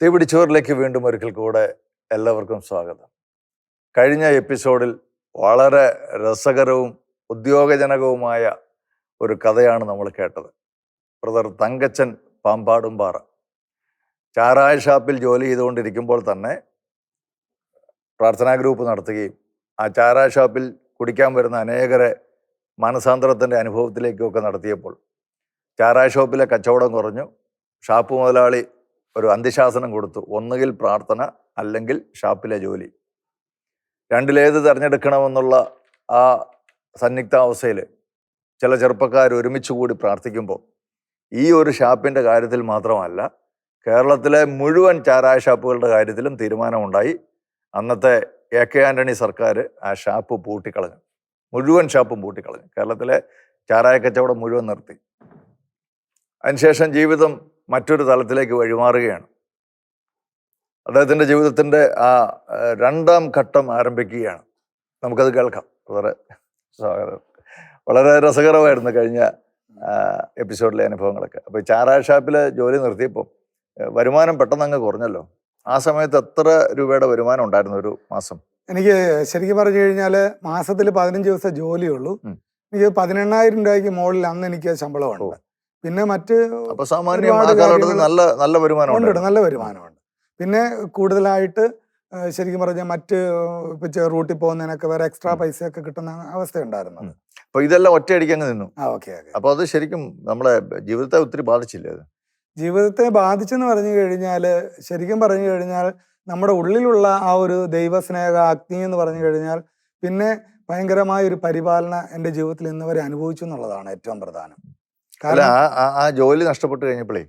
തീപിടിച്ചോറിലേക്ക് വീണ്ടും ഒരിക്കൽ കൂടെ എല്ലാവർക്കും സ്വാഗതം. കഴിഞ്ഞ എപ്പിസോഡിൽ വളരെ രസകരവും ഉദ്യോഗജനകവുമായ ഒരു കഥയാണ് നമ്മൾ കേട്ടത്. ബ്രദർ തങ്കച്ചൻ പാമ്പാടുംപാറ. ചാരായ ഷാപ്പിൽ ജോലി ചെയ്തുകൊണ്ടിരിക്കുമ്പോൾ തന്നെ പ്രാർത്ഥനാ ഗ്രൂപ്പ് നടത്തുകയും ആ ചാരായ ഷാപ്പിൽ കുടിക്കാൻ വരുന്ന അനേകരെ മനസാന്തരത്തിന്റെ അനുഭവത്തിലേക്കൊക്കെ നടത്തിയപ്പോൾ ചാരായ ഷോപ്പിലെ കച്ചവടം കുറഞ്ഞു. ഷാപ്പ് മുതലാളി ഒരു അന്ത്യശാസനം കൊടുത്തു. ഒന്നുകിൽ പ്രാർത്ഥന അല്ലെങ്കിൽ ഷാപ്പിലെ ജോലി. രണ്ടിലേത് തിരഞ്ഞെടുക്കണമെന്നുള്ള ആ സന്നിഗ്ധാവസ്ഥയിൽ ചില ചെറുപ്പക്കാർ ഒരുമിച്ച് കൂടി പ്രാർത്ഥിക്കുമ്പോൾ ഈ ഒരു ഷാപ്പിന്റെ കാര്യത്തിൽ മാത്രമല്ല കേരളത്തിലെ മുഴുവൻ ചാരായ ഷാപ്പുകളുടെ കാര്യത്തിലും തീരുമാനമുണ്ടായി. അന്നത്തെ എ കെ ആന്റണി സർക്കാർ ആ ഷാപ്പ് പൂട്ടിക്കളഞ്ഞു. മുഴുവൻ ഷാപ്പും പൂട്ടിക്കളഞ്ഞു. കേരളത്തിലെ ചാരായ കച്ചവടം മുഴുവൻ നിർത്തി. അതിനുശേഷം ജീവിതം മറ്റൊരു തലത്തിലേക്ക് വഴിമാറുകയാണ്. അദ്ദേഹത്തിന്റെ ജീവിതത്തിന്റെ ആ രണ്ടാം ഘട്ടം ആരംഭിക്കുകയാണ്. നമുക്കത് കേൾക്കാം. വളരെ സ്വാഗതം. വളരെ രസകരമായിരുന്നു കഴിഞ്ഞ എപ്പിസോഡിലെ അനുഭവങ്ങളൊക്കെ. അപ്പോൾ ചാരായ ഷാപ്പിൽ ജോലി നിർത്തിയപ്പോൾ വരുമാനം പെട്ടെന്ന് അങ്ങ് കുറഞ്ഞല്ലോ. ആ സമയത്ത് എത്ര രൂപയുടെ വരുമാനം ഉണ്ടായിരുന്നു ഒരു മാസം? എനിക്ക് ശരിക്കും പറഞ്ഞു കഴിഞ്ഞാൽ മാസത്തിൽ പതിനഞ്ച് ദിവസം ജോലിയുള്ളൂ. എനിക്ക് പതിനെണ്ണായിരം രൂപയ്ക്ക് മുകളിൽ അന്ന് എനിക്ക് ശമ്പളമുണ്ട്. പിന്നെ മറ്റ് അപ്പൊ സാമാന്യം ആ കാലഘട്ടത്തിൽ നല്ല നല്ല വരുമാനമുണ്ട്. നല്ല വരുമാനമുണ്ട്. പിന്നെ കൂടുതലായിട്ട് ശരിക്കും പറഞ്ഞാൽ മറ്റ് റൂട്ടിൽ പോകുന്നതിനൊക്കെ വേറെ എക്സ്ട്രാ പൈസ പൈസയൊക്കെ കിട്ടുന്ന അവസ്ഥയുണ്ടായിരുന്നത് ഉണ്ടായിരുന്നു അപ്പൊ ഇതെല്ലാം ഒറ്റയടിക്ക് അങ്ങ് നിന്നു. അപ്പൊ അത് ശരിക്കും നമ്മളെ ജീവിതത്തെ ഒത്തിരി ബാധിച്ചില്ലേ അത്? ജീവിതത്തെ ബാധിച്ചെന്ന് പറഞ്ഞു കഴിഞ്ഞാൽ ശരിക്കും പറഞ്ഞു കഴിഞ്ഞാൽ നമ്മുടെ ഉള്ളിലുള്ള ആ ഒരു ദൈവസ്നേഹ അഗ്നി എന്ന് പറഞ്ഞു കഴിഞ്ഞാൽ പിന്നെ ഭയങ്കരമായ ഒരു പരിപാലന എന്റെ ജീവിതത്തിൽ ഇന്ന് വരെ അനുഭവിച്ചു എന്നുള്ളതാണ് ഏറ്റവും പ്രധാനം. അല്ല ആ- ജോലി നഷ്ടപ്പെട്ടു കഴിഞ്ഞപ്പോഴേ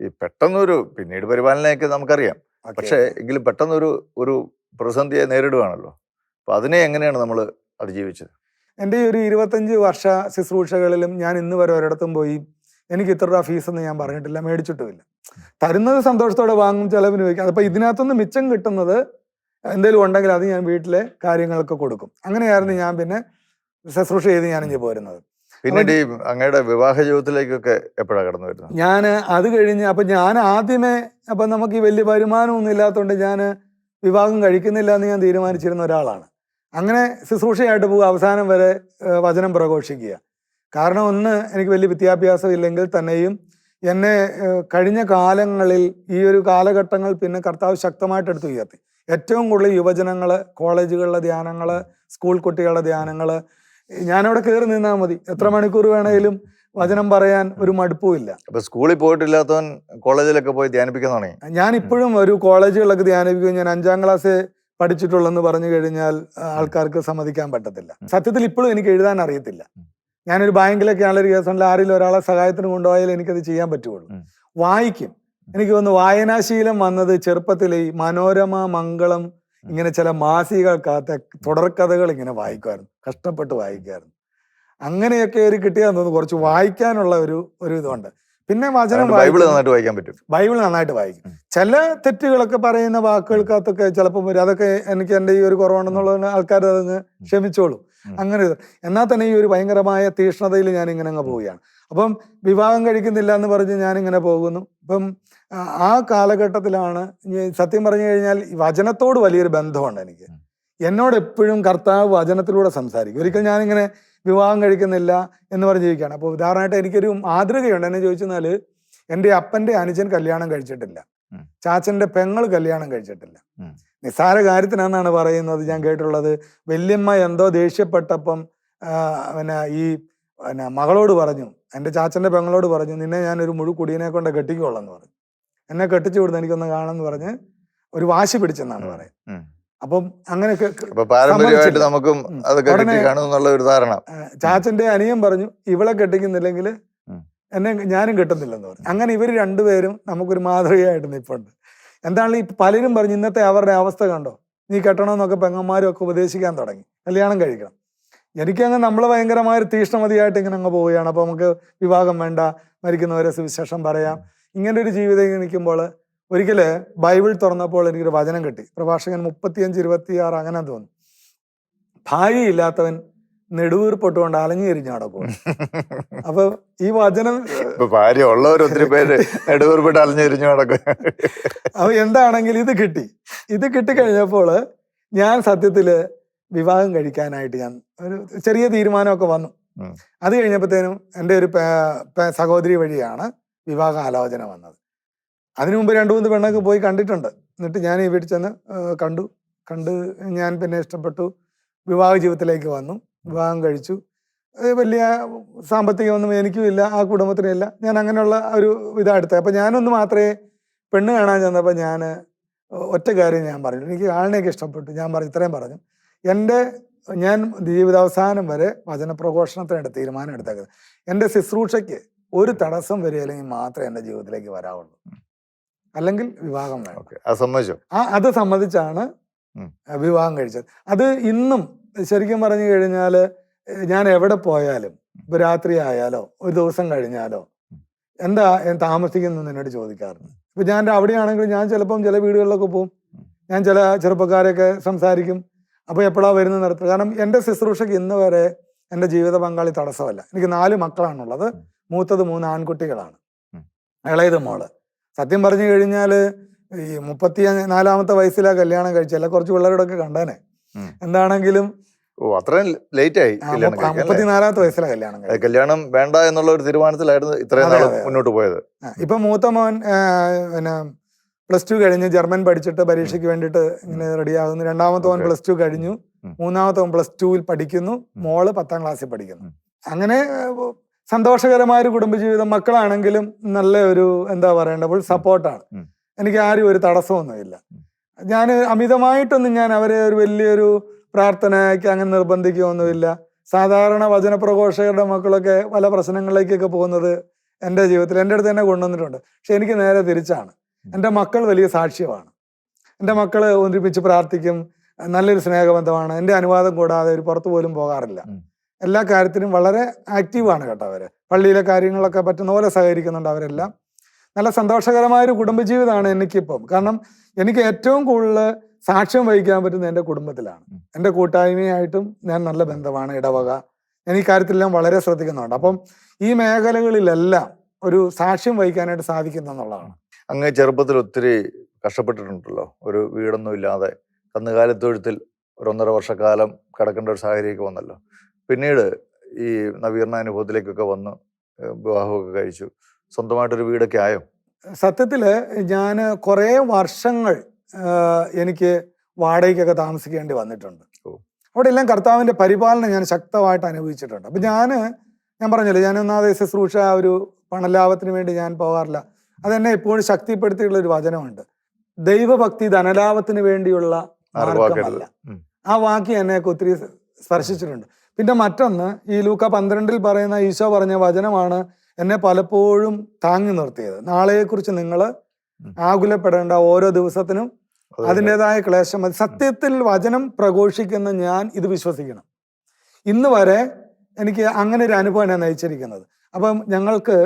ഈ പെട്ടെന്നൊരു പിന്നീട് പരിപാലനയൊക്കെ നമുക്കറിയാം. പക്ഷേ എങ്കിലും പെട്ടെന്നൊരു ഒരു പ്രതിസന്ധിയെ നേരിടുകയാണല്ലോ അപ്പൊ അതിനെ എങ്ങനെയാണ് നമ്മൾ അതിജീവിച്ചത്? എന്റെ ഈ ഒരു ഇരുപത്തഞ്ച് വർഷ ശുശ്രൂഷകളിലും ഞാൻ ഇന്ന് വരെ ഒരിടത്തും പോയി എനിക്ക് ഇത്ര രൂപ ഫീസ് എന്ന് ഞാൻ പറഞ്ഞിട്ടില്ല മേടിച്ചിട്ടുമില്ല. തരുന്നത് സന്തോഷത്തോടെ വാങ്ങും ചെലവിന് വയ്ക്കും. അപ്പോൾ ഇതിനകത്തുനിന്ന് മിച്ചം കിട്ടുന്നത് എന്തെങ്കിലും ഉണ്ടെങ്കിൽ അത് ഞാൻ വീട്ടിലെ കാര്യങ്ങൾക്ക് കൊടുക്കും. അങ്ങനെയായിരുന്നു ഞാൻ പിന്നെ ശുശ്രൂഷ ചെയ്ത് ഞാൻ ഇങ്ങനെ പോരുന്നത്. പിന്നീട് ഈ അങ്ങയുടെ വിവാഹ ജീവിതത്തിലേക്കൊക്കെ എപ്പോഴാണ് കടന്നു വരുന്നത്? ഞാൻ അത് കഴിഞ്ഞ് അപ്പൊ ഞാൻ ആദ്യമേ അപ്പൊ നമുക്ക് ഈ വലിയ വരുമാനമൊന്നും ഇല്ലാത്തതുകൊണ്ട് ഞാൻ വിവാഹം കഴിക്കുന്നില്ല എന്ന് ഞാൻ തീരുമാനിച്ചിരുന്ന ഒരാളാണ്. അങ്ങനെ ശുശ്രൂഷയായിട്ട് പോകുക അവസാനം വരെ വചനം പ്രഘോഷിക്കുക. കാരണം ഒന്ന് എനിക്ക് വലിയ വിദ്യാഭ്യാസം ഇല്ലെങ്കിൽ തന്നെയും എന്നെ കഴിഞ്ഞ കാലങ്ങളിൽ ഈ ഒരു കാലഘട്ടങ്ങൾ പിന്നെ കർത്താവ് ശക്തമായിട്ട് എടുത്തു ഉയർത്തി ഏറ്റവും കൂടുതൽ യുവജനങ്ങൾ കോളേജുകളിലെ ധ്യാനങ്ങൾ സ്കൂൾ കുട്ടികളുടെ ധ്യാനങ്ങൾ ഞാനവിടെ കയറി നിന്നാൽ മതി. എത്ര മണിക്കൂർ വേണേലും വചനം പറയാൻ ഒരു മടുപ്പുമില്ല അപ്പൊ സ്കൂളിൽ പോയിട്ടില്ലാത്തവൻ കോളേജിലൊക്കെ പോയി ധ്യാനിപ്പിക്കാൻ തുടങ്ങി. ഞാൻ ഇപ്പോഴും ഒരു കോളേജുകളിലൊക്കെ ധ്യാനിപ്പിക്കും. ഞാൻ അഞ്ചാം ക്ലാസ് പഠിച്ചിട്ടുള്ളെന്ന് പറഞ്ഞു കഴിഞ്ഞാൽ ആൾക്കാർക്ക് സമ്മതിക്കാൻ പറ്റത്തില്ല. സത്യത്തിൽ ഇപ്പോഴും എനിക്ക് എഴുതാൻ അറിയത്തില്ല. ഞാനൊരു ബാങ്കിലൊക്കെ ആളൊരു കേസുണ്ടെങ്കിൽ ആരെങ്കിലും ഒരാളെ സഹായത്തിന് കൊണ്ടുപോയാൽ എനിക്കത് ചെയ്യാൻ പറ്റുള്ളൂ വായിക്കും. എനിക്ക് തോന്നുന്നു വായനാശീലം വന്നത് ചെറുപ്പത്തിലെ മനോരമ മംഗളം ഇങ്ങനെ ചില മാസികകൾക്കകത്ത് തുടർക്കഥകൾ ഇങ്ങനെ വായിക്കുമായിരുന്നു. കഷ്ടപ്പെട്ട് വായിക്കുമായിരുന്നു. അങ്ങനെയൊക്കെ ഒരു കിട്ടിയാന്ന് തോന്നുന്നു കുറച്ച് വായിക്കാനുള്ള ഒരു ഒരു ഇതുണ്ട്. പിന്നെ വചനം ബൈബിൾ നന്നായിട്ട് വായിക്കാൻ പറ്റും. ബൈബിൾ നന്നായിട്ട് വായിക്കും. ചില തെറ്റുകളൊക്കെ പറയുന്ന വാക്കുകൾക്കകത്തൊക്കെ ചിലപ്പോൾ വരും. അതൊക്കെ എനിക്ക് എന്റെ ഈ ഒരു കുറവാണെന്നുള്ളത് ആൾക്കാർ അതങ്ങ് ക്ഷമിച്ചോളും. അങ്ങനെ എന്നാൽ തന്നെ ഈ ഒരു ഭയങ്കരമായ തീഷ്ണതയിൽ ഞാൻ ഇങ്ങനെ അങ്ങ് പോവുകയാണ്. അപ്പം വിവാഹം കഴിക്കുന്നില്ല എന്ന് പറഞ്ഞ് ഞാനിങ്ങനെ പോകുന്നു. ഇപ്പം ആ, കാലഘട്ടത്തിലാണ് സത്യം പറഞ്ഞു കഴിഞ്ഞാൽ വചനത്തോട് വലിയൊരു ബന്ധമുണ്ട് എനിക്ക്. എന്നോട് എപ്പോഴും കർത്താവ് വചനത്തിലൂടെ സംസാരിക്കും. ഒരിക്കൽ ഞാനിങ്ങനെ വിവാഹം കഴിക്കുന്നില്ല എന്ന് പറഞ്ഞ് ജീവിക്കുകയാണ് അപ്പോൾ ഉദാഹരണമായിട്ട് എനിക്കൊരു മാതൃകയുണ്ട്. എന്നെ ചോദിച്ചെന്നാൽ എന്റെ അപ്പന്റെ അനുജൻ കല്യാണം കഴിച്ചിട്ടില്ല. ചാച്ചന്റെ പെങ്ങൾ കല്യാണം കഴിച്ചിട്ടില്ല. നിസ്സാര കാര്യത്തിനാണെന്നാണ് പറയുന്നത് ഞാൻ കേട്ടുള്ളത് വല്യമ്മ എന്തോ ദേഷ്യപ്പെട്ടപ്പം പിന്നെ ഈ പിന്നെ മകളോട് പറഞ്ഞു. എന്റെ ചാച്ചന്റെ പെങ്ങളോട് പറഞ്ഞു നിന്നെ ഞാനൊരു മുഴു കുടിയനെ കൊണ്ട് കെട്ടിക്കോളെന്ന് പറഞ്ഞു. എന്നെ കെട്ടിച്ചു കൊടുത്ത് എനിക്കൊന്ന് കാണാന്ന് പറഞ്ഞ് ഒരു വാശി പിടിച്ചെന്നാണ്. പറയുന്നത്. അപ്പം അങ്ങനെയൊക്കെ പാരമ്പര്യമായിട്ട്. നമുക്കും അതൊക്കെ കാണുമെന്നുള്ള ഒരു ധാരണ. ചാച്ചന്റെ അനിയൻ പറഞ്ഞു ഇവളെ കെട്ടിക്കുന്നില്ലെങ്കിൽ എന്നെ ഞാനും കെട്ടുന്നില്ലെന്ന് പറഞ്ഞു. അങ്ങനെ ഇവർ രണ്ടുപേരും നമുക്കൊരു മാതൃകയായിട്ട് നിൽപ്പുണ്ട് എന്താണ് ഈ പലരും പറഞ്ഞു ഇന്നത്തെ അവരുടെ അവസ്ഥ കണ്ടോ? നീ കെട്ടണമെന്നൊക്കെ പെങ്ങന്മാരും ഒക്കെ ഉപദേശിക്കാൻ തുടങ്ങി. കല്യാണം കഴിക്കണം. എനിക്കങ്ങ് നമ്മൾ ഭയങ്കരമായ ഒരു തീഷ്ണമതിയായിട്ട് ഇങ്ങനെ അങ്ങ് പോവുകയാണ്. അപ്പോൾ നമുക്ക് വിവാഹം വേണ്ട മരിക്കുന്നവരെ സുവിശേഷം പറയാം. ഇങ്ങനെ ഒരു ജീവിതം നിൽക്കുമ്പോൾ ഒരിക്കൽ ബൈബിൾ തുറന്നപ്പോൾ എനിക്കൊരു വചനം കിട്ടി. പ്രഭാഷകൻ മുപ്പത്തിയഞ്ച് ഇരുപത്തിയാറ് അങ്ങനെ ഭാര്യ ഇല്ലാത്തവൻ നെടുവീർപ്പൊട്ടുകൊണ്ട് അലഞ്ഞു തിരിഞ്ഞു നടക്കും അപ്പൊ ഈ വചനം ഭാര്യ ഉള്ളവർ ഒത്തിരി പേര് നെടുവീർപ്പിട്ട് അലഞ്ഞിരിഞ്ഞു നടക്കും. അപ്പൊ എന്താണെങ്കിൽ ഇത് കിട്ടി. ഇത് കിട്ടിക്കഴിഞ്ഞപ്പോൾ ഞാൻ സത്യത്തിൽ വിവാഹം കഴിക്കാനായിട്ട് ഞാൻ ഒരു ചെറിയ തീരുമാനമൊക്കെ വന്നു. അത് കഴിഞ്ഞപ്പോഴത്തേനും എന്റെ ഒരു സഹോദരി വഴിയാണ് വിവാഹ ആലോചന വന്നത്. അതിനു മുമ്പ് രണ്ടു മൂന്ന് പെണ്ണൊക്കെ പോയി കണ്ടിട്ടുണ്ട്. എന്നിട്ട് ഞാൻ ഈ വീട്ടിൽ ചെന്ന് കണ്ടു. കണ്ട് ഞാൻ പിന്നെ ഇഷ്ടപ്പെട്ടു. വിവാഹ ജീവിതത്തിലേക്ക് വന്നു. വിവാഹം കഴിച്ചു. വലിയ സാമ്പത്തികമൊന്നും എനിക്കും ഇല്ല. ആ കുടുംബത്തിനും ഇല്ല. ഞാൻ അങ്ങനെയുള്ള ഒരു ഇതാടുത്തത് അപ്പം ഞാനൊന്ന് മാത്രമേ പെണ്ണ് കാണാൻ ചെന്നപ്പോൾ ഞാൻ ഒറ്റ കാര്യം ഞാൻ പറഞ്ഞു. എനിക്ക് ആളിനെയൊക്കെ ഇഷ്ടപ്പെട്ടു. ഞാൻ പറഞ്ഞു ഇത്രയും പറഞ്ഞു. എന്റെ ഞാൻ ജീവിതാവസാനം വരെ വചനപ്രഘോഷണത്തിനായിട്ട് തീരുമാനം എടുത്തേക്കുന്നത് എന്റെ ശുശ്രൂഷയ്ക്ക് ഒരു തടസ്സം വരികയില്ലെങ്കിൽ മാത്രമേ എന്റെ ജീവിതത്തിലേക്ക് വരാവുള്ളൂ. അല്ലെങ്കിൽ വിവാഹം വേണം. ആ അത് സമ്മതിച്ചാണ് വിവാഹം കഴിച്ചത്. അത് ഇന്നും ശരിക്കും പറഞ്ഞു കഴിഞ്ഞാൽ ഞാൻ എവിടെ പോയാലും ഇപ്പൊ രാത്രി ആയാലോ ഒരു ദിവസം കഴിഞ്ഞാലോ എന്താ ഞാൻ താമസിക്കുന്നു എന്നോട് ചോദിക്കാറുണ്ട്. ഇപ്പൊ ഞാൻ അവിടെയാണെങ്കിൽ ഞാൻ ചിലപ്പം ചില വീടുകളിലൊക്കെ പോകും ഞാൻ ചില ചെറുപ്പക്കാരെയൊക്കെ സംസാരിക്കും. അപ്പൊ എപ്പോഴാ വരുന്നത് നടത്തുക. കാരണം എന്റെ ശുശ്രൂഷയ്ക്ക് ഇന്ന് വരെ എന്റെ ജീവിത പങ്കാളി തടസ്സമല്ല. എനിക്ക് നാല് മക്കളാണുള്ളത്. മൂത്തത് മൂന്ന് ആൺകുട്ടികളാണ്. ഇളയത് മോൾ. സത്യം പറഞ്ഞു കഴിഞ്ഞാൽ ഈ മുപ്പത്തി നാലാമത്തെ വയസ്സിലാ കല്യാണം കഴിച്ചല്ല കുറച്ച് പിള്ളേരോടൊക്കെ കണ്ടേനെ. എന്താണെങ്കിലും ഓ അത്രയും ലേറ്റ് ആയി മുപ്പത്തിനാലാമത്തെ വയസ്സിലാ കല്യാണം കല്യാണം വേണ്ട എന്നുള്ള ഒരു തീരുമാനത്തിലായിരുന്നു ഇത്രയും നാൾ. മുന്നോട്ട് പോയത്. ഇപ്പൊ മൂത്ത മോൻ പിന്നെ പ്ലസ് ടു കഴിഞ്ഞ് ജർമ്മൻ പഠിച്ചിട്ട് പരീക്ഷയ്ക്ക് വേണ്ടിയിട്ട് ഇങ്ങനെ റെഡിയാകുന്നു രണ്ടാമത്തെ മോൻ പ്ലസ് ടു കഴിഞ്ഞു. മൂന്നാമത്തെ മോൻ പ്ലസ് ടുവിൽ പഠിക്കുന്നു. മോൾ പത്താം ക്ലാസ്സിൽ പഠിക്കുന്നു. അങ്ങനെ സന്തോഷകരമായ ഒരു കുടുംബജീവിതം മക്കളാണെങ്കിലും നല്ല ഒരു എന്താ പറയേണ്ട ഒരു സപ്പോർട്ടാണ്. എനിക്ക് ആരും ഒരു തടസ്സമൊന്നുമില്ല. ഞാൻ അമിതമായിട്ടൊന്നും ഞാൻ അവരെ ഒരു വലിയൊരു പ്രാർത്ഥനയ്ക്ക് അങ്ങനെ നിർബന്ധിക്കുകയൊന്നുമില്ല. സാധാരണ വചനപ്രഘോഷകരുടെ മക്കളൊക്കെ പല പ്രശ്നങ്ങളിലേക്കൊക്കെ പോകുന്നത് എന്റെ ജീവിതത്തിൽ എന്റെ അടുത്ത് തന്നെ കൊണ്ടുവന്നിട്ടുണ്ട്. പക്ഷെ എനിക്ക് നേരെ തിരിച്ചാണ്. എന്റെ മക്കൾ വലിയ സാക്ഷ്യമാണ്. എന്റെ മക്കൾ ഒന്നിപ്പിച്ച് പ്രാർത്ഥിക്കും. നല്ലൊരു സ്നേഹബന്ധമാണ്. എന്റെ അനുവാദം കൂടാതെ ഒരു പുറത്തു പോലും പോകാറില്ല. എല്ലാ കാര്യത്തിനും വളരെ ആക്റ്റീവാണ് കേട്ടോ അവർ പള്ളിയിലെ കാര്യങ്ങളൊക്കെ പറ്റുന്ന പോലെ സഹകരിക്കുന്നുണ്ട് അവരെല്ലാം. നല്ല സന്തോഷകരമായ ഒരു കുടുംബജീവിതമാണ് എനിക്കിപ്പം. കാരണം എനിക്ക് ഏറ്റവും കൂടുതൽ സാക്ഷ്യം വഹിക്കാൻ പറ്റുന്നത് എന്റെ കുടുംബത്തിലാണ്. എന്റെ കൂട്ടായ്മയായിട്ടും ഞാൻ നല്ല ബന്ധമാണ് ഇടവക. ഞാൻ ഈ കാര്യത്തിലെല്ലാം വളരെ ശ്രദ്ധിക്കുന്നുണ്ട്. അപ്പം ഈ മേഖലകളിലെല്ലാം ഒരു സാക്ഷ്യം വഹിക്കാനായിട്ട് സാധിക്കുന്നു എന്നുള്ളതാണ്. അങ്ങ് ചെറുപ്പത്തിൽ ഒത്തിരി കഷ്ടപ്പെട്ടിട്ടുണ്ടല്ലോ. ഒരു വീടൊന്നും ഇല്ലാതെ കന്നുകാലിത്തൊഴുത്തിൽ ഒരു ഒന്നര വർഷക്കാലം കിടക്കേണ്ട ഒരു സാഹചര്യമൊക്കെ വന്നല്ലോ. പിന്നീട് ഈ നവീകരണ അനുഭവത്തിലേക്കൊക്കെ വന്ന് വിവാഹമൊക്കെ കഴിച്ചു. സ്വന്തമായിട്ടൊരു വീടൊക്കെ ആയോ? സത്യത്തിൽ ഞാൻ കുറേ വർഷങ്ങൾ എനിക്ക് വാടകയ്ക്കൊക്കെ താമസിക്കേണ്ടി വന്നിട്ടുണ്ട്. അവിടെ എല്ലാം കർത്താവിന്റെ പരിപാലനം ഞാൻ ശക്തമായിട്ട് അനുഭവിച്ചിട്ടുണ്ട്. അപ്പൊ ഞാൻ ഞാൻ പറഞ്ഞില്ലേ ഞാൻ ഒന്നാമത് ശുശ്രൂഷ ഒരു പണലാഭത്തിന് വേണ്ടി ഞാൻ പോകാറില്ല. അതെന്നെ എപ്പോഴും ശക്തിപ്പെടുത്തിയുള്ള ഒരു വചനമുണ്ട്. ദൈവഭക്തി ധനലാഭത്തിന് വേണ്ടിയുള്ള മാർഗമല്ല ആ വാക്ക് എന്നെ ഒത്തിരി സ്പർശിച്ചിട്ടുണ്ട്. പിന്നെ മറ്റൊന്ന് ഈ ലൂക്ക പന്ത്രണ്ടിൽ പറയുന്ന ഈശോ പറഞ്ഞ വചനമാണ് എന്നെ പലപ്പോഴും താങ്ങി നിർത്തിയത്. നാളെയെക്കുറിച്ച് നിങ്ങൾ ആകുലപ്പെടേണ്ട ഓരോ ദിവസത്തിനും അത് അതിന്റെതായ ക്ലേശം മതി. സത്യത്തിൽ വചനം പ്രഘോഷിക്കുന്ന ഞാൻ ഇത് വിശ്വസിക്കണം. ഇന്ന് വരെ എനിക്ക് അങ്ങനെ ഒരു അനുഭവം ഞാൻ നയിച്ചിരിക്കുന്നത്. അപ്പം ഞങ്ങൾക്ക്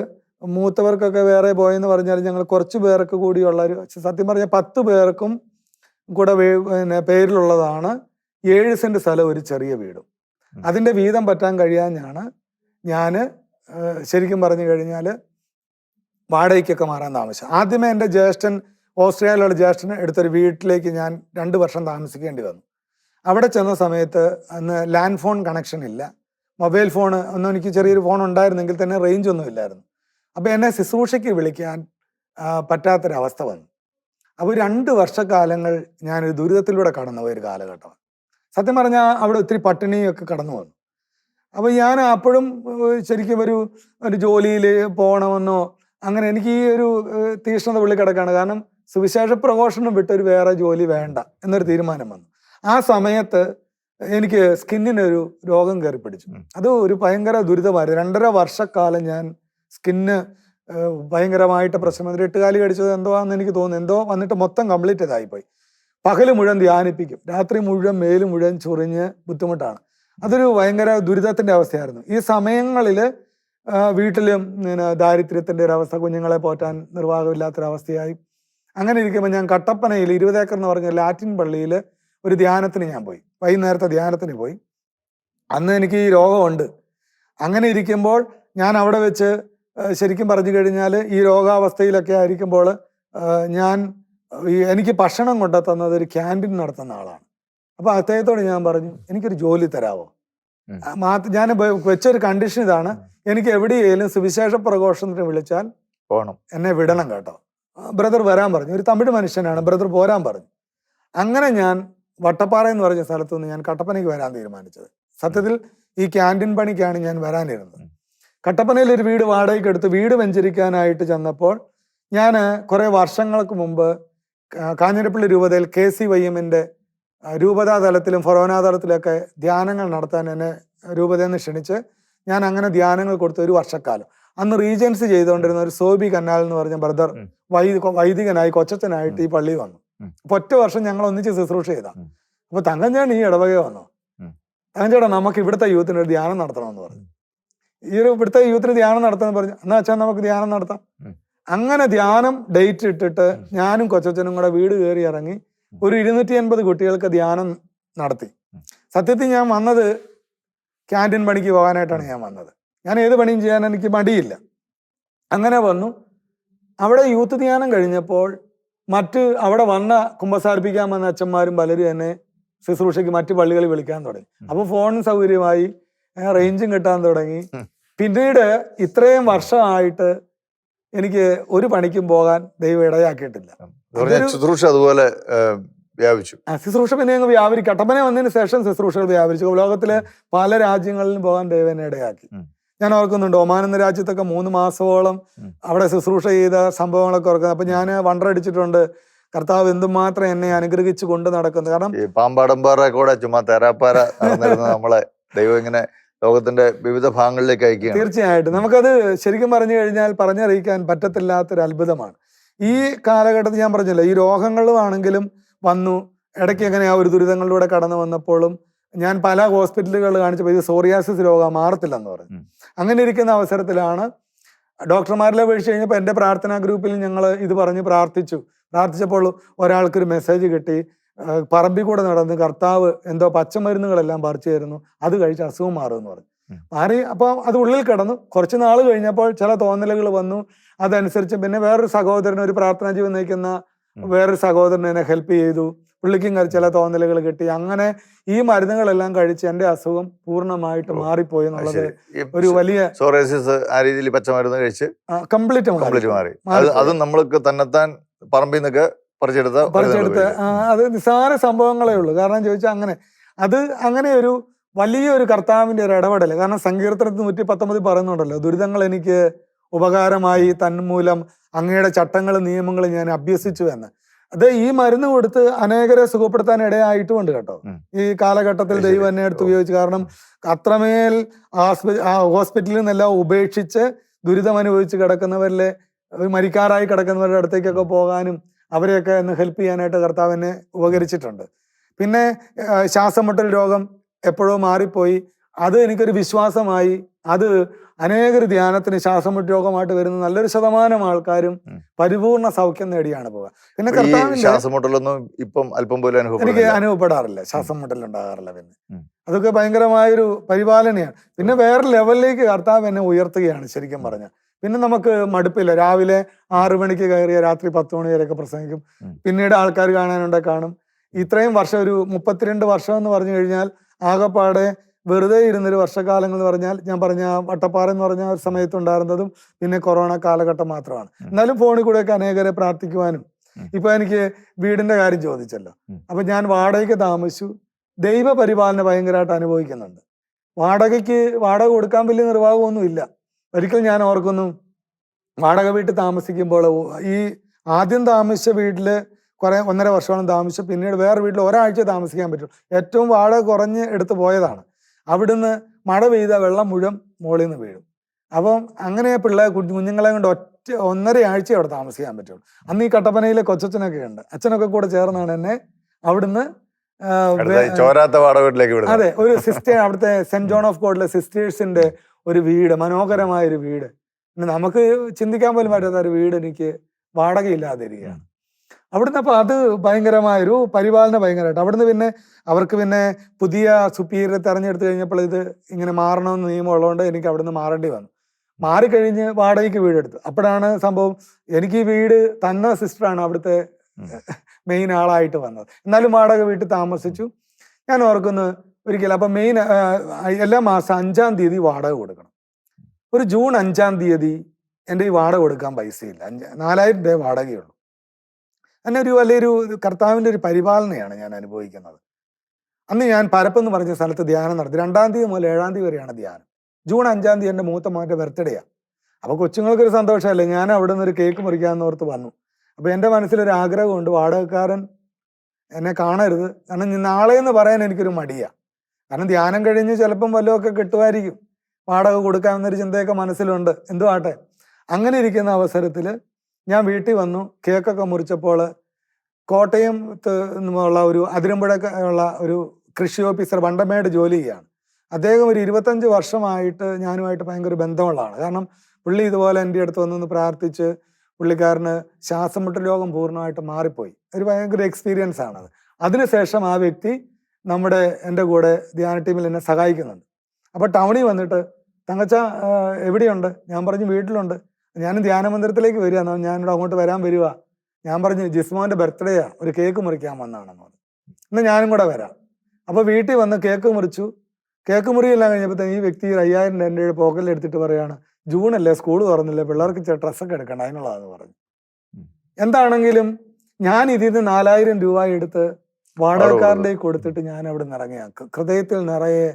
മൂത്തവർക്കൊക്കെ വേറെ പോയെന്ന് പറഞ്ഞാൽ ഞങ്ങൾ കുറച്ച് പേർക്ക് കൂടിയുള്ള ഒരു സത്യം പറഞ്ഞാൽ പത്ത് പേർക്കും കൂടെ പിന്നെ പേരിലുള്ളതാണ്. ഏഴ് സെന്റ് സ്ഥലം ഒരു ചെറിയ വീടും. ഉം. അതിന്റെ വീതം പറ്റാൻ കഴിയാഞ്ഞാണ് ഞാൻ ശരിക്കും പറഞ്ഞു കഴിഞ്ഞാൽ വാടകയ്ക്കൊക്കെ മാറാൻ താമസിച്ചത്. ആദ്യമേ എന്റെ ജ്യേഷ്ഠൻ ഓസ്ട്രേലിയയിലുള്ള ജ്യേഷ്ഠൻ എടുത്തൊരു വീട്ടിലേക്ക് ഞാൻ രണ്ട് വർഷം താമസിക്കേണ്ടി വന്നു. അവിടെ ചെന്ന സമയത്ത് അന്ന് ലാൻഡ് ഫോൺ കണക്ഷൻ ഇല്ല. മൊബൈൽ ഫോൺ ഒന്നും എനിക്ക് ചെറിയൊരു ഫോൺ ഉണ്ടായിരുന്നെങ്കിൽ തന്നെ റേഞ്ച് ഒന്നും ഇല്ലായിരുന്നു. അപ്പോൾ എന്നെ ശുശ്രൂഷയ്ക്ക് വിളിക്കാൻ പറ്റാത്തൊരവസ്ഥ വന്നു. അപ്പോൾ രണ്ട് വർഷക്കാലങ്ങൾ ഞാനൊരു ദുരിതത്തിലൂടെ കടന്നുപോയ ഒരു കാലഘട്ടമാണ്. സത്യം പറഞ്ഞാൽ അവിടെ ഒത്തിരി പട്ടിണിയൊക്കെ കടന്നു വന്നു. അപ്പോൾ ഞാൻ അപ്പോഴും ശരിക്കും ഒരു ഒരു ജോലിയിൽ പോകണമെന്നോ അങ്ങനെ എനിക്ക് ഈ ഒരു തീഷ്ണത തീക്ഷ്ണത ഉള്ളിൽ കിടക്കാണ്. കാരണം സുവിശേഷ പ്രഘോഷണം വിട്ടൊരു വേറെ ജോലി വേണ്ട എന്നൊരു തീരുമാനം വന്നു. ആ സമയത്ത് എനിക്ക് സ്കിന്നിനൊരു രോഗം കയറി പിടിച്ചു. അത് ഒരു ഭയങ്കര ദുരിതമായിരുന്നു. രണ്ടര വർഷക്കാലം ഞാൻ സ്കിന്ന് ഭയങ്കരമായിട്ട് പ്രശ്നം. എട്ടുകാലി കടിച്ചത് എന്തോ ആണെന്ന് എനിക്ക് തോന്നുന്നു. എന്തോ വന്നിട്ട് മൊത്തം കംപ്ലീറ്റ് ഇതായിപ്പോയി. പകൽ മുഴുവൻ ധ്യാനിപ്പിക്കും. രാത്രി മുഴുവൻ മേൽ മുഴുവൻ ചൊറിഞ്ഞ് ബുദ്ധിമുട്ടാണ്. അതൊരു ഭയങ്കര ദുരിതത്തിന്റെ അവസ്ഥയായിരുന്നു. ഈ സമയങ്ങളിൽ വീട്ടിലും പിന്നെ ദാരിദ്ര്യത്തിന്റെ ഒരു അവസ്ഥ കുഞ്ഞുങ്ങളെ പോറ്റാൻ നിർവാഹമില്ലാത്തൊരവസ്ഥയായി. അങ്ങനെ ഇരിക്കുമ്പോൾ ഞാൻ കട്ടപ്പനയിൽ ഇരുപത് ഏക്കർ എന്ന് പറഞ്ഞ ലാറ്റിൻ പള്ളിയിൽ ഒരു ധ്യാനത്തിന് ഞാൻ പോയി. വൈകുന്നേരത്തെ ധ്യാനത്തിന് പോയി. അന്ന് എനിക്ക് ഈ രോഗമുണ്ട്. അങ്ങനെ ഇരിക്കുമ്പോൾ ഞാൻ അവിടെ വെച്ച് ശരിക്കും പറഞ്ഞു കഴിഞ്ഞാൽ ഈ രോഗാവസ്ഥയിലൊക്കെ ആയിരിക്കുമ്പോൾ ഞാൻ ഈ എനിക്ക് ഭക്ഷണം കൊണ്ടു തന്നത് ഒരു ക്യാന്റീൻ നടത്തുന്ന ആളാണ്. അപ്പോൾ അദ്ദേഹത്തോട് ഞാൻ പറഞ്ഞു എനിക്കൊരു ജോലി മാത്ര- ഞാൻ വെച്ചൊരു കണ്ടീഷൻ ഇതാണ്. എനിക്ക് എവിടെയെങ്കിലും സുവിശേഷ പ്രഘോഷണത്തിന് വിളിച്ചാൽ പോകണം എന്നെ വിടണം കേട്ടോ. ബ്രദർ വരാൻ പറഞ്ഞു. ഒരു തമിഴ് മനുഷ്യനാണ് ബ്രദർ പോരാൻ പറഞ്ഞു. അങ്ങനെ ഞാൻ വട്ടപ്പാറ എന്ന് പറഞ്ഞ സ്ഥലത്തു നിന്ന് ഞാൻ കട്ടപ്പനയ്ക്ക് വരാൻ തീരുമാനിച്ചത്. സത്യത്തിൽ ഈ ക്യാന്റീൻ പണിക്കാണ് ഞാൻ വരാനിരുന്നത്. കട്ടപ്പനയിൽ ഒരു വീട് വാടകയ്ക്ക് എടുത്ത് വീട് വെഞ്ചരിക്കാനായിട്ട് ചെന്നപ്പോൾ ഞാൻ കുറേ വർഷങ്ങൾക്ക് മുമ്പ് കാഞ്ഞിരപ്പള്ളി രൂപതയിൽ കെ സി വൈ എമ്മിന്റെ രൂപതാ തലത്തിലും ഫൊറോന തലത്തിലൊക്കെ ധ്യാനങ്ങൾ നടത്താൻ എന്നെ രൂപതയിൽ നിന്ന് ക്ഷണിച്ച് ഞാൻ അങ്ങനെ ധ്യാനങ്ങൾ കൊടുത്ത ഒരു വർഷക്കാലം. അന്ന് റീജൻസ് ചെയ്തുകൊണ്ടിരുന്ന ഒരു സോബി കനാൽ എന്ന് പറഞ്ഞ ബ്രദർ വൈദികനായി കൊച്ചനായിട്ട് ഈ പള്ളി വന്നു. അപ്പൊ ഒറ്റ വർഷം ഞങ്ങൾ ഒന്നിച്ച് ശുശ്രൂഷ ചെയ്താ. അപ്പൊ തങ്കഞ്ചേട്ടൻ ഈ ഇടവക വന്നു. തങ്കഞ്ചേട്ടാ നമുക്ക് ഇവിടുത്തെ യൂത്തിന് ഒരു ധ്യാനം നടത്തണമെന്ന് പറഞ്ഞു. ഈ ഒരു ഇവിടുത്തെ യൂത്തിന് ധ്യാനം നടത്താന്ന് പറഞ്ഞു. എന്നാ വെച്ചാൽ നമുക്ക് ധ്യാനം നടത്താം. അങ്ങനെ ധ്യാനം ഡേറ്റ് ഇട്ടിട്ട് ഞാനും കൊച്ചച്ഛനും കൂടെ വീട് കയറി ഇറങ്ങി ഒരു ഇരുന്നൂറ്റി എൺപത് കുട്ടികൾക്ക് ധ്യാനം നടത്തി. സത്യത്തിൽ ഞാൻ വന്നത് ക്യാന്റീൻ പണിക്ക് പോകാനായിട്ടാണ് ഞാൻ വന്നത്. ഞാൻ ഏത് പണിയും ചെയ്യാൻ എനിക്ക് മടിയില്ല. അങ്ങനെ വന്നു. അവിടെ യൂത്ത് ധ്യാനം കഴിഞ്ഞപ്പോൾ മറ്റ് അവിടെ വന്ന കുമ്പസാരിപ്പിക്കാൻ വന്ന അച്ഛന്മാരും പലരും എന്നെ ശുശ്രൂഷയ്ക്ക് മറ്റ് പള്ളികളിൽ വിളിക്കാൻ തുടങ്ങി. അപ്പൊ അപ്പോൾ ഫോൺ സൗകര്യമായി റേഞ്ചും കിട്ടാൻ തുടങ്ങി. പിന്നീട് ഇത്രയും വർഷമായിട്ട് എനിക്ക് ഒരു പണിക്കും പോകാൻ ദൈവം ഇടയാക്കിയിട്ടില്ല. ശുശ്രൂഷ അതുപോലെ വ്യാപിച്ചു. ശുശ്രൂഷ പിന്നെ ഞങ്ങൾ വ്യാപരി കട്ടപ്പന വന്നതിന് ശേഷം ശുശ്രൂഷകൾ വ്യാപരിച്ചു. ലോകത്തിലെ പല രാജ്യങ്ങളിലും പോകാൻ ദൈവനെ ഇടയാക്കി. ഞാൻ ഓർക്കുന്നുണ്ട് ഒമാൻ എന്ന രാജ്യത്തൊക്കെ മൂന്ന് മാസമോളം അവിടെ ശുശ്രൂഷ ചെയ്ത സംഭവങ്ങളൊക്കെ ഓർക്കുന്നത്. അപ്പൊ ഞാൻ വണ്ടറടിച്ചിട്ടുണ്ട് കർത്താവ് എന്തുമാത്രം എന്നെ അനുഗ്രഹിച്ചു കൊണ്ട് നടക്കുന്നത്. കാരണം പാമ്പാടമ്പാറ കൂടെ ചുമ്മാ തേരാപ്പാറ നടന്നിരുന്ന നമ്മളെ ദൈവം ഇങ്ങനെ ലോകത്തിന്റെ വിവിധ ഭാഗങ്ങളിലേക്ക് അയക്കുക തീർച്ചയായിട്ടും. നമുക്കത് ശരിക്കും പറഞ്ഞു കഴിഞ്ഞാൽ പറഞ്ഞറിയിക്കാൻ പറ്റത്തില്ലാത്തൊരു അത്ഭുതമാണ് ഈ കാലഘട്ടത്തിൽ ഞാൻ പറഞ്ഞല്ലോ ഈ രോഗങ്ങളുമാണെങ്കിലും വന്നു. ഇടയ്ക്ക് എങ്ങനെ ആ ഒരു ദുരിതങ്ങളിലൂടെ കടന്നു വന്നപ്പോഴും ഞാൻ പല ഹോസ്പിറ്റലുകൾ കാണിച്ചപ്പോൾ ഇത് സോറിയാസിസ് രോഗം മാറത്തില്ലെന്ന് പറഞ്ഞു. അങ്ങനെ ഇരിക്കുന്ന അവസരത്തിലാണ് ഡോക്ടർമാരിലെ വീഴ്ച കഴിഞ്ഞപ്പോൾ എന്റെ പ്രാർത്ഥനാ ഗ്രൂപ്പിൽ ഞങ്ങൾ ഇത് പറഞ്ഞ് പ്രാർത്ഥിച്ചു. പ്രാർത്ഥിച്ചപ്പോൾ ഒരാൾക്കൊരു മെസ്സേജ് കിട്ടി. പറമ്പിൽ കൂടെ നടന്ന് കർത്താവ് എന്തോ പച്ചമരുന്നുകളെല്ലാം പറിച്ചു തരുന്നു. അത് കഴിച്ച് അസുഖം മാറുമെന്ന് പറഞ്ഞു. മാറി അപ്പോൾ അത് ഉള്ളിൽ കിടന്നു. കുറച്ച് നാൾ കഴിഞ്ഞപ്പോൾ ചില തോന്നലുകൾ വന്നു. അതനുസരിച്ച് പിന്നെ വേറൊരു സഹോദരൻ ഒരു പ്രാർത്ഥനാ ജീവൻ നയിക്കുന്ന. വേറൊരു സഹോദരൻ എന്നെ ഹെൽപ്പ് ചെയ്തു. പുള്ളിക്കും കറി ചില തോന്നലുകൾ കിട്ടി. അങ്ങനെ ഈ മരുന്നുകളെല്ലാം കഴിച്ച് എന്റെ അസുഖം പൂർണമായിട്ട് മാറിപ്പോയി എന്നുള്ളത് ഒരു വലിയ സോറേസിസ് ആ രീതിയിൽ പച്ചമരുന്ന് കഴിച്ച് കംപ്ലീറ്റ് കംപ്ലീറ്റ് മാറി. അത് നമ്മൾക്ക് തന്നെത്താൻ പറമ്പിൽ നിന്നൊക്കെ പറിച്ചെടുത്ത പറിച്ചെടുത്ത് അത് നിസ്സാര സംഭവങ്ങളേ ഉള്ളൂ. കാരണം ചോദിച്ചാൽ അങ്ങനെ അത് അങ്ങനെ ഒരു വലിയൊരു കർത്താവിന്റെ ഒരു ഇടപെടൽ കാരണം സങ്കീർത്തനത്തിൽ നൂറ്റി പത്തൊമ്പതിൽ പറയുന്നുണ്ടല്ലോ ദുരിതങ്ങൾ എനിക്ക് ഉപകാരമായി തന്മൂലം അങ്ങയുടെ ചട്ടങ്ങളും നിയമങ്ങളും ഞാൻ അഭ്യസിച്ചു എന്ന്. അത് ഈ മരുന്ന് കൊടുത്ത് അനേകരെ സുഖപ്പെടുത്താൻ ഇടയായിട്ടുമുണ്ട് കേട്ടോ. ഈ കാലഘട്ടത്തിൽ ദൈവം. എന്നെ എടുത്ത്. ഉപയോഗിച്ചു. കാരണം അത്രമേൽ ഹോസ്പിറ്റലിൽ നിന്നെല്ലാം ഉപേക്ഷിച്ച് ദുരിതം അനുഭവിച്ച് കിടക്കുന്നവരിലെ മരിക്കാറായി കിടക്കുന്നവരുടെ അടുത്തേക്കൊക്കെ പോകാനും അവരെയൊക്കെ ഒന്ന് ഹെൽപ്പ് ചെയ്യാനായിട്ട് കർത്താവിനെ എന്നെ ഉപകരിച്ചിട്ടുണ്ട്. പിന്നെ ശ്വാസമുട്ടൽ ശ്വാസം മുട്ടൽ രോഗം എപ്പോഴോ മാറിപ്പോയി. അത് എനിക്കൊരു വിശ്വാസമായി. അത് അനേകർ ധ്യാനത്തിന് ശ്വാസമുട്ടൽ രോഗമായിട്ട് വരുന്ന നല്ലൊരു ശതമാനം ആൾക്കാരും. പരിപൂർണ സൗഖ്യം നേടിയാണ് പോവുക. പിന്നെ കർത്താവിന്റെ ഇപ്പം അല്പം പോലും എനിക്ക് അനുഭവപ്പെടാറില്ല. ശ്വാസം മുട്ടൽ ഉണ്ടാകാറില്ല പിന്നെ. അതൊക്കെ ഭയങ്കരമായൊരു പരിപാലനയാണ്. പിന്നെ വേറെ ലെവലിലേക്ക് കർത്താവ് എന്നെ ഉയർത്തുകയാണ് ശരിക്കും പറഞ്ഞ പിന്നെ നമുക്ക് മടുപ്പില്ല. രാവിലെ ആറു മണിക്ക് കയറിയ രാത്രി പത്ത് മണി വരെയൊക്കെ പ്രസംഗിക്കും. പിന്നീട് ആൾക്കാർ കാണാനുണ്ടെ കാണും. ഇത്രയും വർഷം ഒരു മുപ്പത്തിരണ്ട് വർഷം എന്ന് പറഞ്ഞു കഴിഞ്ഞാൽ ആകെപ്പാടെ വെറുതെ ഇരുന്നൊരു വർഷക്കാലങ്ങൾ എന്ന് പറഞ്ഞാൽ ഞാൻ പറഞ്ഞ വട്ടപ്പാറ എന്ന് പറഞ്ഞ ഒരു സമയത്തുണ്ടായിരുന്നതും പിന്നെ കൊറോണ കാലഘട്ടം മാത്രമാണ്. എന്നാലും ഫോണിൽ കൂടെയൊക്കെ അനേകരെ പ്രാർത്ഥിക്കുവാനും ഇപ്പൊ എനിക്ക് വീടിന്റെ കാര്യം ചോദിച്ചല്ലോ. അപ്പൊ ഞാൻ വാടകയ്ക്ക് താമസിച്ചു. ദൈവ പരിപാലന ഭയങ്കരമായിട്ട് അനുഭവിക്കുന്നുണ്ട്. വാടകയ്ക്ക് വാടക കൊടുക്കാൻ വലിയ നിർവാഹമൊന്നും ഇല്ല ഒരിക്കൽ ഞാൻ ഓർക്കുന്നു വാടക വീട്ടിൽ താമസിക്കുമ്പോൾ ഈ ആദ്യം താമസിച്ച വീട്ടിൽ കുറേ ഒന്നര വർഷമാണ് താമസിച്ചു പിന്നീട് വേറെ വീട്ടിൽ ഒരാഴ്ച താമസിക്കാൻ പറ്റും ഏറ്റവും വാടക കുറഞ്ഞ് എടുത്ത് പോയതാണ്. അവിടുന്ന് മഴ പെയ്ത വെള്ളം മുഴുവൻ മുകളിൽ നിന്ന് വീഴും. അപ്പം അങ്ങനെ പിള്ളേർ കുഞ്ഞു കുഞ്ഞുങ്ങളെ കൊണ്ട് ഒറ്റ ഒന്നര ആഴ്ച അവിടെ താമസിക്കാൻ പറ്റുള്ളൂ. അന്ന് ഈ കട്ടപ്പനയിലെ കൊച്ചച്ഛനൊക്കെ ഉണ്ട്. അച്ഛനൊക്കെ കൂടെ ചേർന്നാണ് എന്നെ അവിടുന്ന് ചോരാത്ത വാടക വീട്ടിലേക്ക് അതെ ഒരു സിസ്റ്റർ അവിടുത്തെ സെന്റ് ജോൺ ഓഫ് ഗോഡിലെ സിസ്റ്റേഴ്സിന്റെ ഒരു വീട് മനോഹരമായ ഒരു വീട്. പിന്നെ നമുക്ക് ചിന്തിക്കാൻ പോലും പറ്റാത്ത ഒരു വീട് എനിക്ക് വാടകയില്ലാതെ ഇരിക്കുകയാണ്. അവിടുന്ന് അപ്പോൾ അത് ഭയങ്കരമായൊരു പരിപാലന ഭയങ്കരമായിട്ട്. അവിടുന്ന് പിന്നെ അവർക്ക് പിന്നെ പുതിയ സുപ്പീരിയർ തെരഞ്ഞെടുത്ത് കഴിഞ്ഞപ്പോൾ ഇത് ഇങ്ങനെ മാറണമെന്ന് നിയമം ഉള്ളതുകൊണ്ട് എനിക്ക് അവിടുന്ന് മാറേണ്ടി വന്നു. മാറിക്കഴിഞ്ഞ് വാടകയ്ക്ക് വീടെടുത്തു അപ്പോഴാണ് സംഭവം എനിക്ക് ഈ വീട് തന്ന സിസ്റ്ററാണ് അവിടുത്തെ. മെയിൻ ആളായിട്ട് വന്നത്. എന്നാലും വാടക വീട്ടിൽ താമസിച്ചു. ഞാൻ ഓർക്കുന്നു ഒരിക്കലും. അപ്പം മെയിൻ എല്ലാ മാസം അഞ്ചാം തീയതി വാടക കൊടുക്കണം. ഒരു ജൂൺ അഞ്ചാം തീയതി എന്റെ ഈ വാടക കൊടുക്കാൻ പൈസയില്ല. അഞ്ച് നാലായിരം രൂപ വാടകയുള്ളൂ എന്നെ ഒരു വലിയൊരു കർത്താവിന്റെ ഒരു പരിപാലനയാണ് ഞാൻ അനുഭവിക്കുന്നത്. അന്ന് ഞാൻ പരപ്പെന്ന് പറഞ്ഞ സ്ഥലത്ത് ധ്യാനം നടത്തി. രണ്ടാം തീയതി മുതൽ ഏഴാം തീയതി വരെയാണ് ധ്യാനം. ജൂൺ അഞ്ചാം തീയതി എന്റെ മൂത്ത മകന്റെ ബർത്ത്ഡേയാണ് അപ്പോൾ കൊച്ചുങ്ങൾക്കൊരു സന്തോഷമല്ലേ? ഞാൻ അവിടെ നിന്ന് ഒരു കേക്ക് മുറിക്കാമെന്ന് ഓർത്ത് വന്നു. അപ്പോൾ എന്റെ മനസ്സിലൊരു ആഗ്രഹമുണ്ട് വാടകക്കാരൻ എന്നെ കാണരുത്. കാരണം നാളെ എന്ന് പറയാൻ എനിക്കൊരു മടിയാണ് കാരണം ധ്യാനം കഴിഞ്ഞ് ചിലപ്പം വല്ലതൊക്കെ കിട്ടുമായിരിക്കും. വാടക കൊടുക്കാമെന്നൊരു ചിന്തയൊക്കെ മനസ്സിലുണ്ട്. എന്തോ ആട്ടെ? അങ്ങനെ ഇരിക്കുന്ന അവസരത്തിൽ ഞാൻ വീട്ടിൽ വന്നു. കേക്കൊക്കെ മുറിച്ചപ്പോൾ കോട്ടയം ഉള്ള ഒരു അതിരമ്പുഴ ഉള്ള ഒരു കൃഷി ഓഫീസർ വണ്ടമേട് ജോലി ചെയ്യുകയാണ്. അദ്ദേഹം ഒരു ഇരുപത്തഞ്ച് വർഷമായിട്ട് ഞാനുമായിട്ട് ഭയങ്കര ബന്ധമുള്ള ആളാണ് കാരണം പുള്ളി ഇതുപോലെ എന്റെ അടുത്ത് വന്നൊന്ന് പ്രാർത്ഥിച്ച് പുള്ളിക്കാരന് ശ്വാസം മുട്ടൽ രോഗം പൂർണമായിട്ട് മാറിപ്പോയി. ഒരു ഭയങ്കര എക്സ്പീരിയൻസ് ആണത്. അതിനുശേഷം ആ വ്യക്തി നമ്മുടെ എന്റെ കൂടെ ധ്യാന ടീമിൽ എന്നെ സഹായിക്കുന്നുണ്ട്. അപ്പോൾ ടൗണിൽ വന്നിട്ട് തങ്കച്ച ആ, എവിടെയുണ്ട്? ഞാൻ പറഞ്ഞു വീട്ടിലുണ്ട്. ഞാൻ ധ്യാന മന്ദിരത്തിലേക്ക് വരിക. എന്നാ ഞാനിവിടെ അങ്ങോട്ട് വരാൻ വരിക ഞാൻ പറഞ്ഞു ജിസ്മോന്റെ ബർത്ത്ഡേയാ ഒരു കേക്ക് മുറിക്കാൻ വന്നാണെന്ന് പറഞ്ഞു. എന്നാൽ ഞാനും കൂടെ വരാം. അപ്പോൾ വീട്ടിൽ വന്ന് കേക്ക് മുറിച്ചു. കേക്ക് മുറിയെല്ലാം കഴിഞ്ഞപ്പോൾ ഈ വ്യക്തി ഒരു അയ്യായിരം രൂപ എന്റെ പോക്കറ്റിൽ എടുത്തിട്ട് പറയാണ് ജൂൺ അല്ലേ? സ്കൂൾ തുറന്നില്ലേ? പിള്ളേർക്ക് ചില ഡ്രസ്സൊക്കെ എടുക്കണം അതിനുള്ളതാന്ന് പറഞ്ഞു. എന്താണെങ്കിലും ഞാൻ ഇതിൽ നിന്ന് നാലായിരം രൂപ എടുത്ത് വാടകക്കാരന്റെ കയ്യിൽ കൊടുത്തിട്ട് ഞാൻ അവിടെ നിന്ന് ഇറങ്ങിയ ഹൃദയത്തിൽ നിറയെ.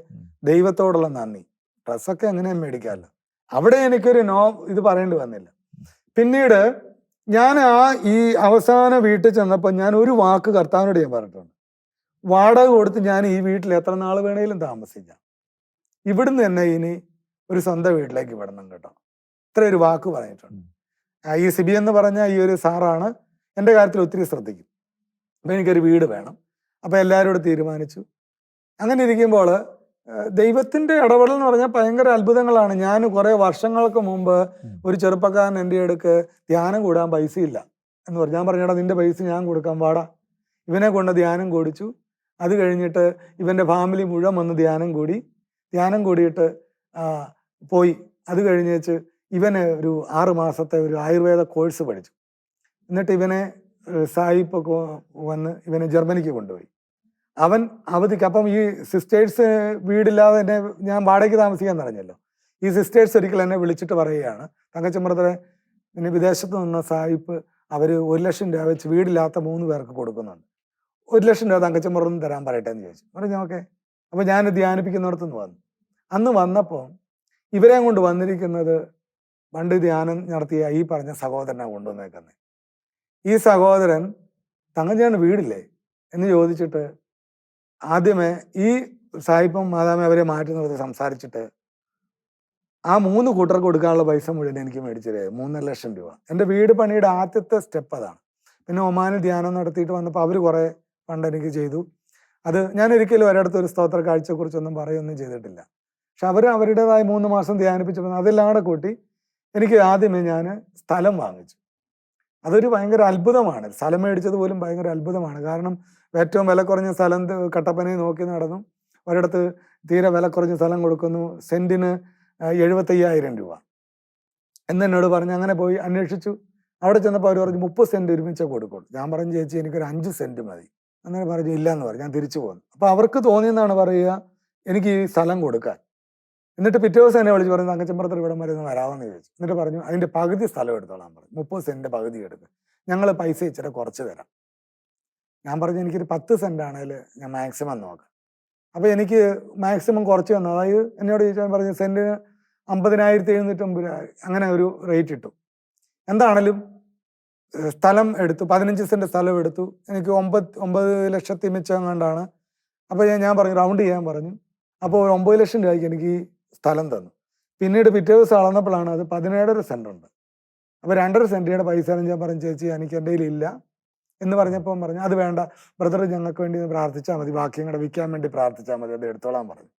ദൈവത്തോടുള്ള നന്ദി. ഡ്രസ്സൊക്കെ അങ്ങനെ മേടിക്കാമല്ലോ? അവിടെ എനിക്കൊരു നോ ഇത് പറയേണ്ടി വന്നില്ല. പിന്നീട് ഞാൻ ആ ഈ അവസാന വീട്ടിൽ ചെന്നപ്പോൾ ഞാൻ ഒരു വാക്ക് കർത്താവിനോട് ഞാൻ പറഞ്ഞിട്ടുണ്ട്. വാടക കൊടുത്ത് ഞാൻ ഈ വീട്ടിൽ എത്ര നാൾ വേണേലും താമസിക്കാം. ഇവിടുന്ന് തന്നെ ഇനി ഒരു സ്വന്തം വീട്ടിലേക്ക് വിടണം കേട്ടോ. ഇത്ര ഒരു വാക്ക് പറഞ്ഞിട്ടുണ്ട്. ഈ സിബി എന്ന് പറഞ്ഞ ഈ ഒരു സാറാണ് എന്റെ കാര്യത്തിൽ ഒത്തിരി ശ്രദ്ധിക്കും. അപ്പം എനിക്കൊരു വീട് വേണം. അപ്പം കൂടെ തീരുമാനിച്ചു. അങ്ങനെ ഇരിക്കുമ്പോൾ ദൈവത്തിന്റെ ഇടപെടൽ എന്ന് പറഞ്ഞാൽ ഭയങ്കര അത്ഭുതങ്ങളാണ്. ഞാൻ കുറേ വർഷങ്ങൾക്ക് മുമ്പ് ഒരു ചെറുപ്പക്കാരൻ എന്റെ അടുക്ക് ധ്യാനം കൂടാൻ പൈസയില്ല എന്ന് പറഞ്ഞു. ഞാൻ പറഞ്ഞാടാ നിന്റെ പൈസ ഞാൻ കൊടുക്കാൻ പാടാ ഇവനെ കൊണ്ട് ധ്യാനം കൂടിച്ചു. അത് കഴിഞ്ഞിട്ട് ഇവന്റെ ഫാമിലി മുഴുവൻ വന്ന് ധ്യാനം കൂടി. ധ്യാനം കൂടിയിട്ട് പോയി. അത് കഴിഞ്ഞ് വെച്ച് ഇവന് ഒരു ആറ് മാസത്തെ ഒരു ആയുർവേദ കോഴ്സ് പഠിച്ചു. എന്നിട്ട് ഇവനെ സായിപ്പൊക്കെ വന്ന് ഇവനെ ജർമ്മനിക്ക് കൊണ്ടുപോയി. അവൻ അവധിക്ക് അപ്പം ഈ സിസ്റ്റേഴ്സ് വീടില്ലാതെ എന്നെ ഞാൻ വാടകയ്ക്ക് താമസിക്കാൻ പറഞ്ഞല്ലോ. ഈ സിസ്റ്റേഴ്സ് ഒരിക്കൽ എന്നെ വിളിച്ചിട്ട് പറയുകയാണ് തങ്കച്ചമ്പ്രതരെ പിന്നെ വിദേശത്ത് നിന്ന സായിപ്പ് അവർ ഒരു ലക്ഷം രൂപ വെച്ച് വീടില്ലാത്ത മൂന്ന് പേർക്ക് കൊടുക്കുന്നുണ്ട്. ഒരു ലക്ഷം രൂപ തങ്കച്ചമ്പ്രന്ന് തരാൻ പറയട്ടെ എന്ന് ചോദിച്ചു. പറഞ്ഞു ഓക്കെ. അപ്പോൾ ഞാൻ ധ്യാനിപ്പിക്കുന്നിടത്ത് നിന്ന് വന്നു. അന്ന് വന്നപ്പോൾ ഇവരെ കൊണ്ട് വന്നിരിക്കുന്നത് പണ്ട് ധ്യാനം നടത്തിയ ഈ പറഞ്ഞ സഹോദരനെ കൊണ്ടുവന്നേക്കുന്നത്. ഈ സഹോദരൻ തങ്കഞ്ചേട്ടന് വീടില്ലേ? എന്ന് ചോദിച്ചിട്ട് ആദ്യമേ ഈ സായിപ്പും മാതാമേ അവരെ മാറ്റി നിർത്തി സംസാരിച്ചിട്ട് ആ മൂന്ന് കൂട്ടർക്ക് കൊടുക്കാനുള്ള പൈസ മുഴുവൻ എനിക്ക് മേടിച്ചത് മൂന്നര ലക്ഷം രൂപ. എന്റെ വീട് പണിയുടെ ആദ്യത്തെ സ്റ്റെപ്പ് അതാണ്. പിന്നെ ഒമാനിൽ ധ്യാനം നടത്തിയിട്ട് വന്നപ്പോൾ അവർ കുറേ ഫണ്ട് എനിക്ക് ചെയ്തു. അത് ഞാൻ ഒരിക്കലും ഒരിടത്ത് ഒരു സ്തോത്ര കാഴ്ചയെക്കുറിച്ചൊന്നും പറയുകയൊന്നും ചെയ്തിട്ടില്ല. പക്ഷെ അവർ അവരുടേതായ മൂന്ന് മാസം ധ്യാനിപ്പിച്ചപ്പോൾ അതെല്ലാം കൂടെ കൂട്ടി എനിക്ക് ആദ്യമേ ഞാൻ സ്ഥലം വാങ്ങിച്ചു. അതൊരു ഭയങ്കര അത്ഭുതമാണ്. സ്ഥലം മേടിച്ചത് പോലും ഭയങ്കര അത്ഭുതമാണ്. കാരണം ഏറ്റവും വില കുറഞ്ഞ സ്ഥലം കട്ടപ്പനെ നോക്കി നടന്നു. ഒരിടത്ത് തീരെ വില കുറഞ്ഞ സ്ഥലം കൊടുക്കുന്നു. സെന്റിന് എഴുപത്തയ്യായിരം രൂപ. എന്ന് എന്നോട് പറഞ്ഞ് അങ്ങനെ പോയി അന്വേഷിച്ചു. അവിടെ ചെന്നപ്പോൾ അവർ പറഞ്ഞു മുപ്പത് സെന്റ് ഒരുമിച്ച് കൊടുക്കുള്ളൂ. ഞാൻ പറഞ്ഞു ചേച്ചി എനിക്കൊരു അഞ്ച് സെന്റ് മതി. അങ്ങനെ പറഞ്ഞു ഇല്ല എന്ന് പറഞ്ഞു. ഞാൻ തിരിച്ചു പോന്നു. അപ്പൊ അവർക്ക് തോന്നിയെന്നാണ് പറയുക എനിക്ക് ഈ സ്ഥലം കൊടുക്കാൻ. എന്നിട്ട് പിറ്റേ ദിവസം എന്നെ വിളിച്ച് പറഞ്ഞു തങ്കച്ചമ്പറത്തിൽ ഇവിടം വരെ ഒന്ന് വരാമെന്ന് ചോദിച്ചു. എന്നിട്ട് പറഞ്ഞു അതിന്റെ പകുതി സ്ഥലം എടുത്തോളാൻ പറഞ്ഞു മുപ്പത് സെന്റിന്റെ പകുതി എടുക്കും. ഞങ്ങൾ പൈസ ഇച്ചിരി കുറച്ച് തരാം. ഞാൻ പറഞ്ഞു എനിക്കൊരു പത്ത് സെന്റ് ആണെങ്കിൽ ഞാൻ മാക്സിമം നോക്കാം. അപ്പോൾ എനിക്ക് മാക്സിമം കുറച്ച് തന്നു. അതായത് എന്നോട് ചോദിച്ചാൽ പറഞ്ഞു സെന്റിന് അമ്പതിനായിരത്തി എഴുന്നൂറ്റമ്പത് രൂപ അങ്ങനെ ഒരു റേറ്റ് ഇട്ടു. എന്താണേലും സ്ഥലം എടുത്തു പതിനഞ്ച് സെന്റ് സ്ഥലം എടുത്തു. എനിക്ക് ഒമ്പത് ഒമ്പത് ലക്ഷത്തി മിച്ചം കണ്ടാണ് അപ്പോൾ ഞാൻ പറഞ്ഞു റൗണ്ട് ചെയ്യാൻ പറഞ്ഞു. അപ്പോൾ ഒരു ഒമ്പത് ലക്ഷം രൂപയ്ക്ക് എനിക്ക് സ്ഥലം തന്നു. പിന്നീട് പിറ്റേ ദിവസം അളന്നപ്പോഴാണ് അത് പതിനേഴര സെന്റ് ഉണ്ട് അപ്പോൾ രണ്ടര സെന്റിയുടെ പൈസ ഞാൻ പറഞ്ഞു ചേച്ചി എനിക്ക് എന്റെ ഇല്ല. എന്ന് പറഞ്ഞപ്പോൾ പറഞ്ഞു അത് വേണ്ട. ബ്രദർ ഞങ്ങൾക്ക് വേണ്ടി പ്രാർത്ഥിച്ചാൽ മതി. ബാക്കി വിൽക്കാൻ വേണ്ടി പ്രാർത്ഥിച്ചാൽ മതി. അത് എടുത്തോളാൻ പറഞ്ഞു.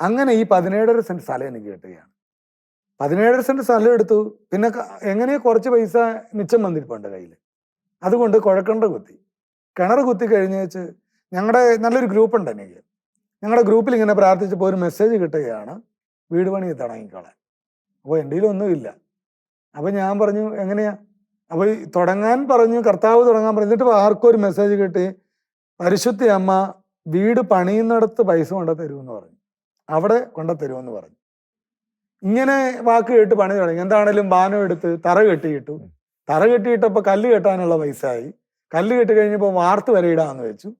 അങ്ങനെ ഈ പതിനേഴര സെന്റ് സ്ഥലം എനിക്ക് കിട്ടുകയാണ്. പതിനേഴര സെന്റ് സ്ഥലം എടുത്തു. പിന്നെ എങ്ങനെ കുറച്ച് പൈസ മിച്ചം വന്നിരിപ്പുണ്ട് കയ്യിൽ. അതുകൊണ്ട് കുഴക്കണ്ട കുത്തി. കിണർ കുത്തി കഴിഞ്ഞ് വെച്ച് ഞങ്ങളുടെ നല്ലൊരു ഗ്രൂപ്പ് ഉണ്ട് എനിക്ക്. ഞങ്ങളുടെ ഗ്രൂപ്പിൽ ഇങ്ങനെ പ്രാർത്ഥിച്ചപ്പോൾ ഒരു മെസ്സേജ് കിട്ടുകയാണ് വീട് പണി തുടങ്ങിക്കോളാൻ അപ്പോൾ എന്റെ ഒന്നുമില്ല അപ്പോൾ ഞാൻ പറഞ്ഞു എങ്ങനെയാ? അപ്പോൾ ഈ തുടങ്ങാൻ പറഞ്ഞു കർത്താവ് തുടങ്ങാൻ പറഞ്ഞു എന്നിട്ട് ആർക്കും ഒരു മെസ്സേജ് കിട്ടി? പരിശുദ്ധി അമ്മ വീട് പണിയുന്നിടത്ത് പൈസ കൊണ്ട തരുമെന്ന് പറഞ്ഞു. അവിടെ കൊണ്ട തരുമെന്ന് പറഞ്ഞു. ഇങ്ങനെ വാക്ക് കേട്ട് പണി തുടങ്ങി. എന്താണേലും ബാനം എടുത്ത് തറ കെട്ടിയിട്ടു. തറ കെട്ടിയിട്ടപ്പോൾ കല്ല് കെട്ടാനുള്ള പൈസ ആയി കല്ല് കെട്ടി കഴിഞ്ഞപ്പോൾ വാർത്ത് വരെ ഇടാന്ന് വെച്ചു.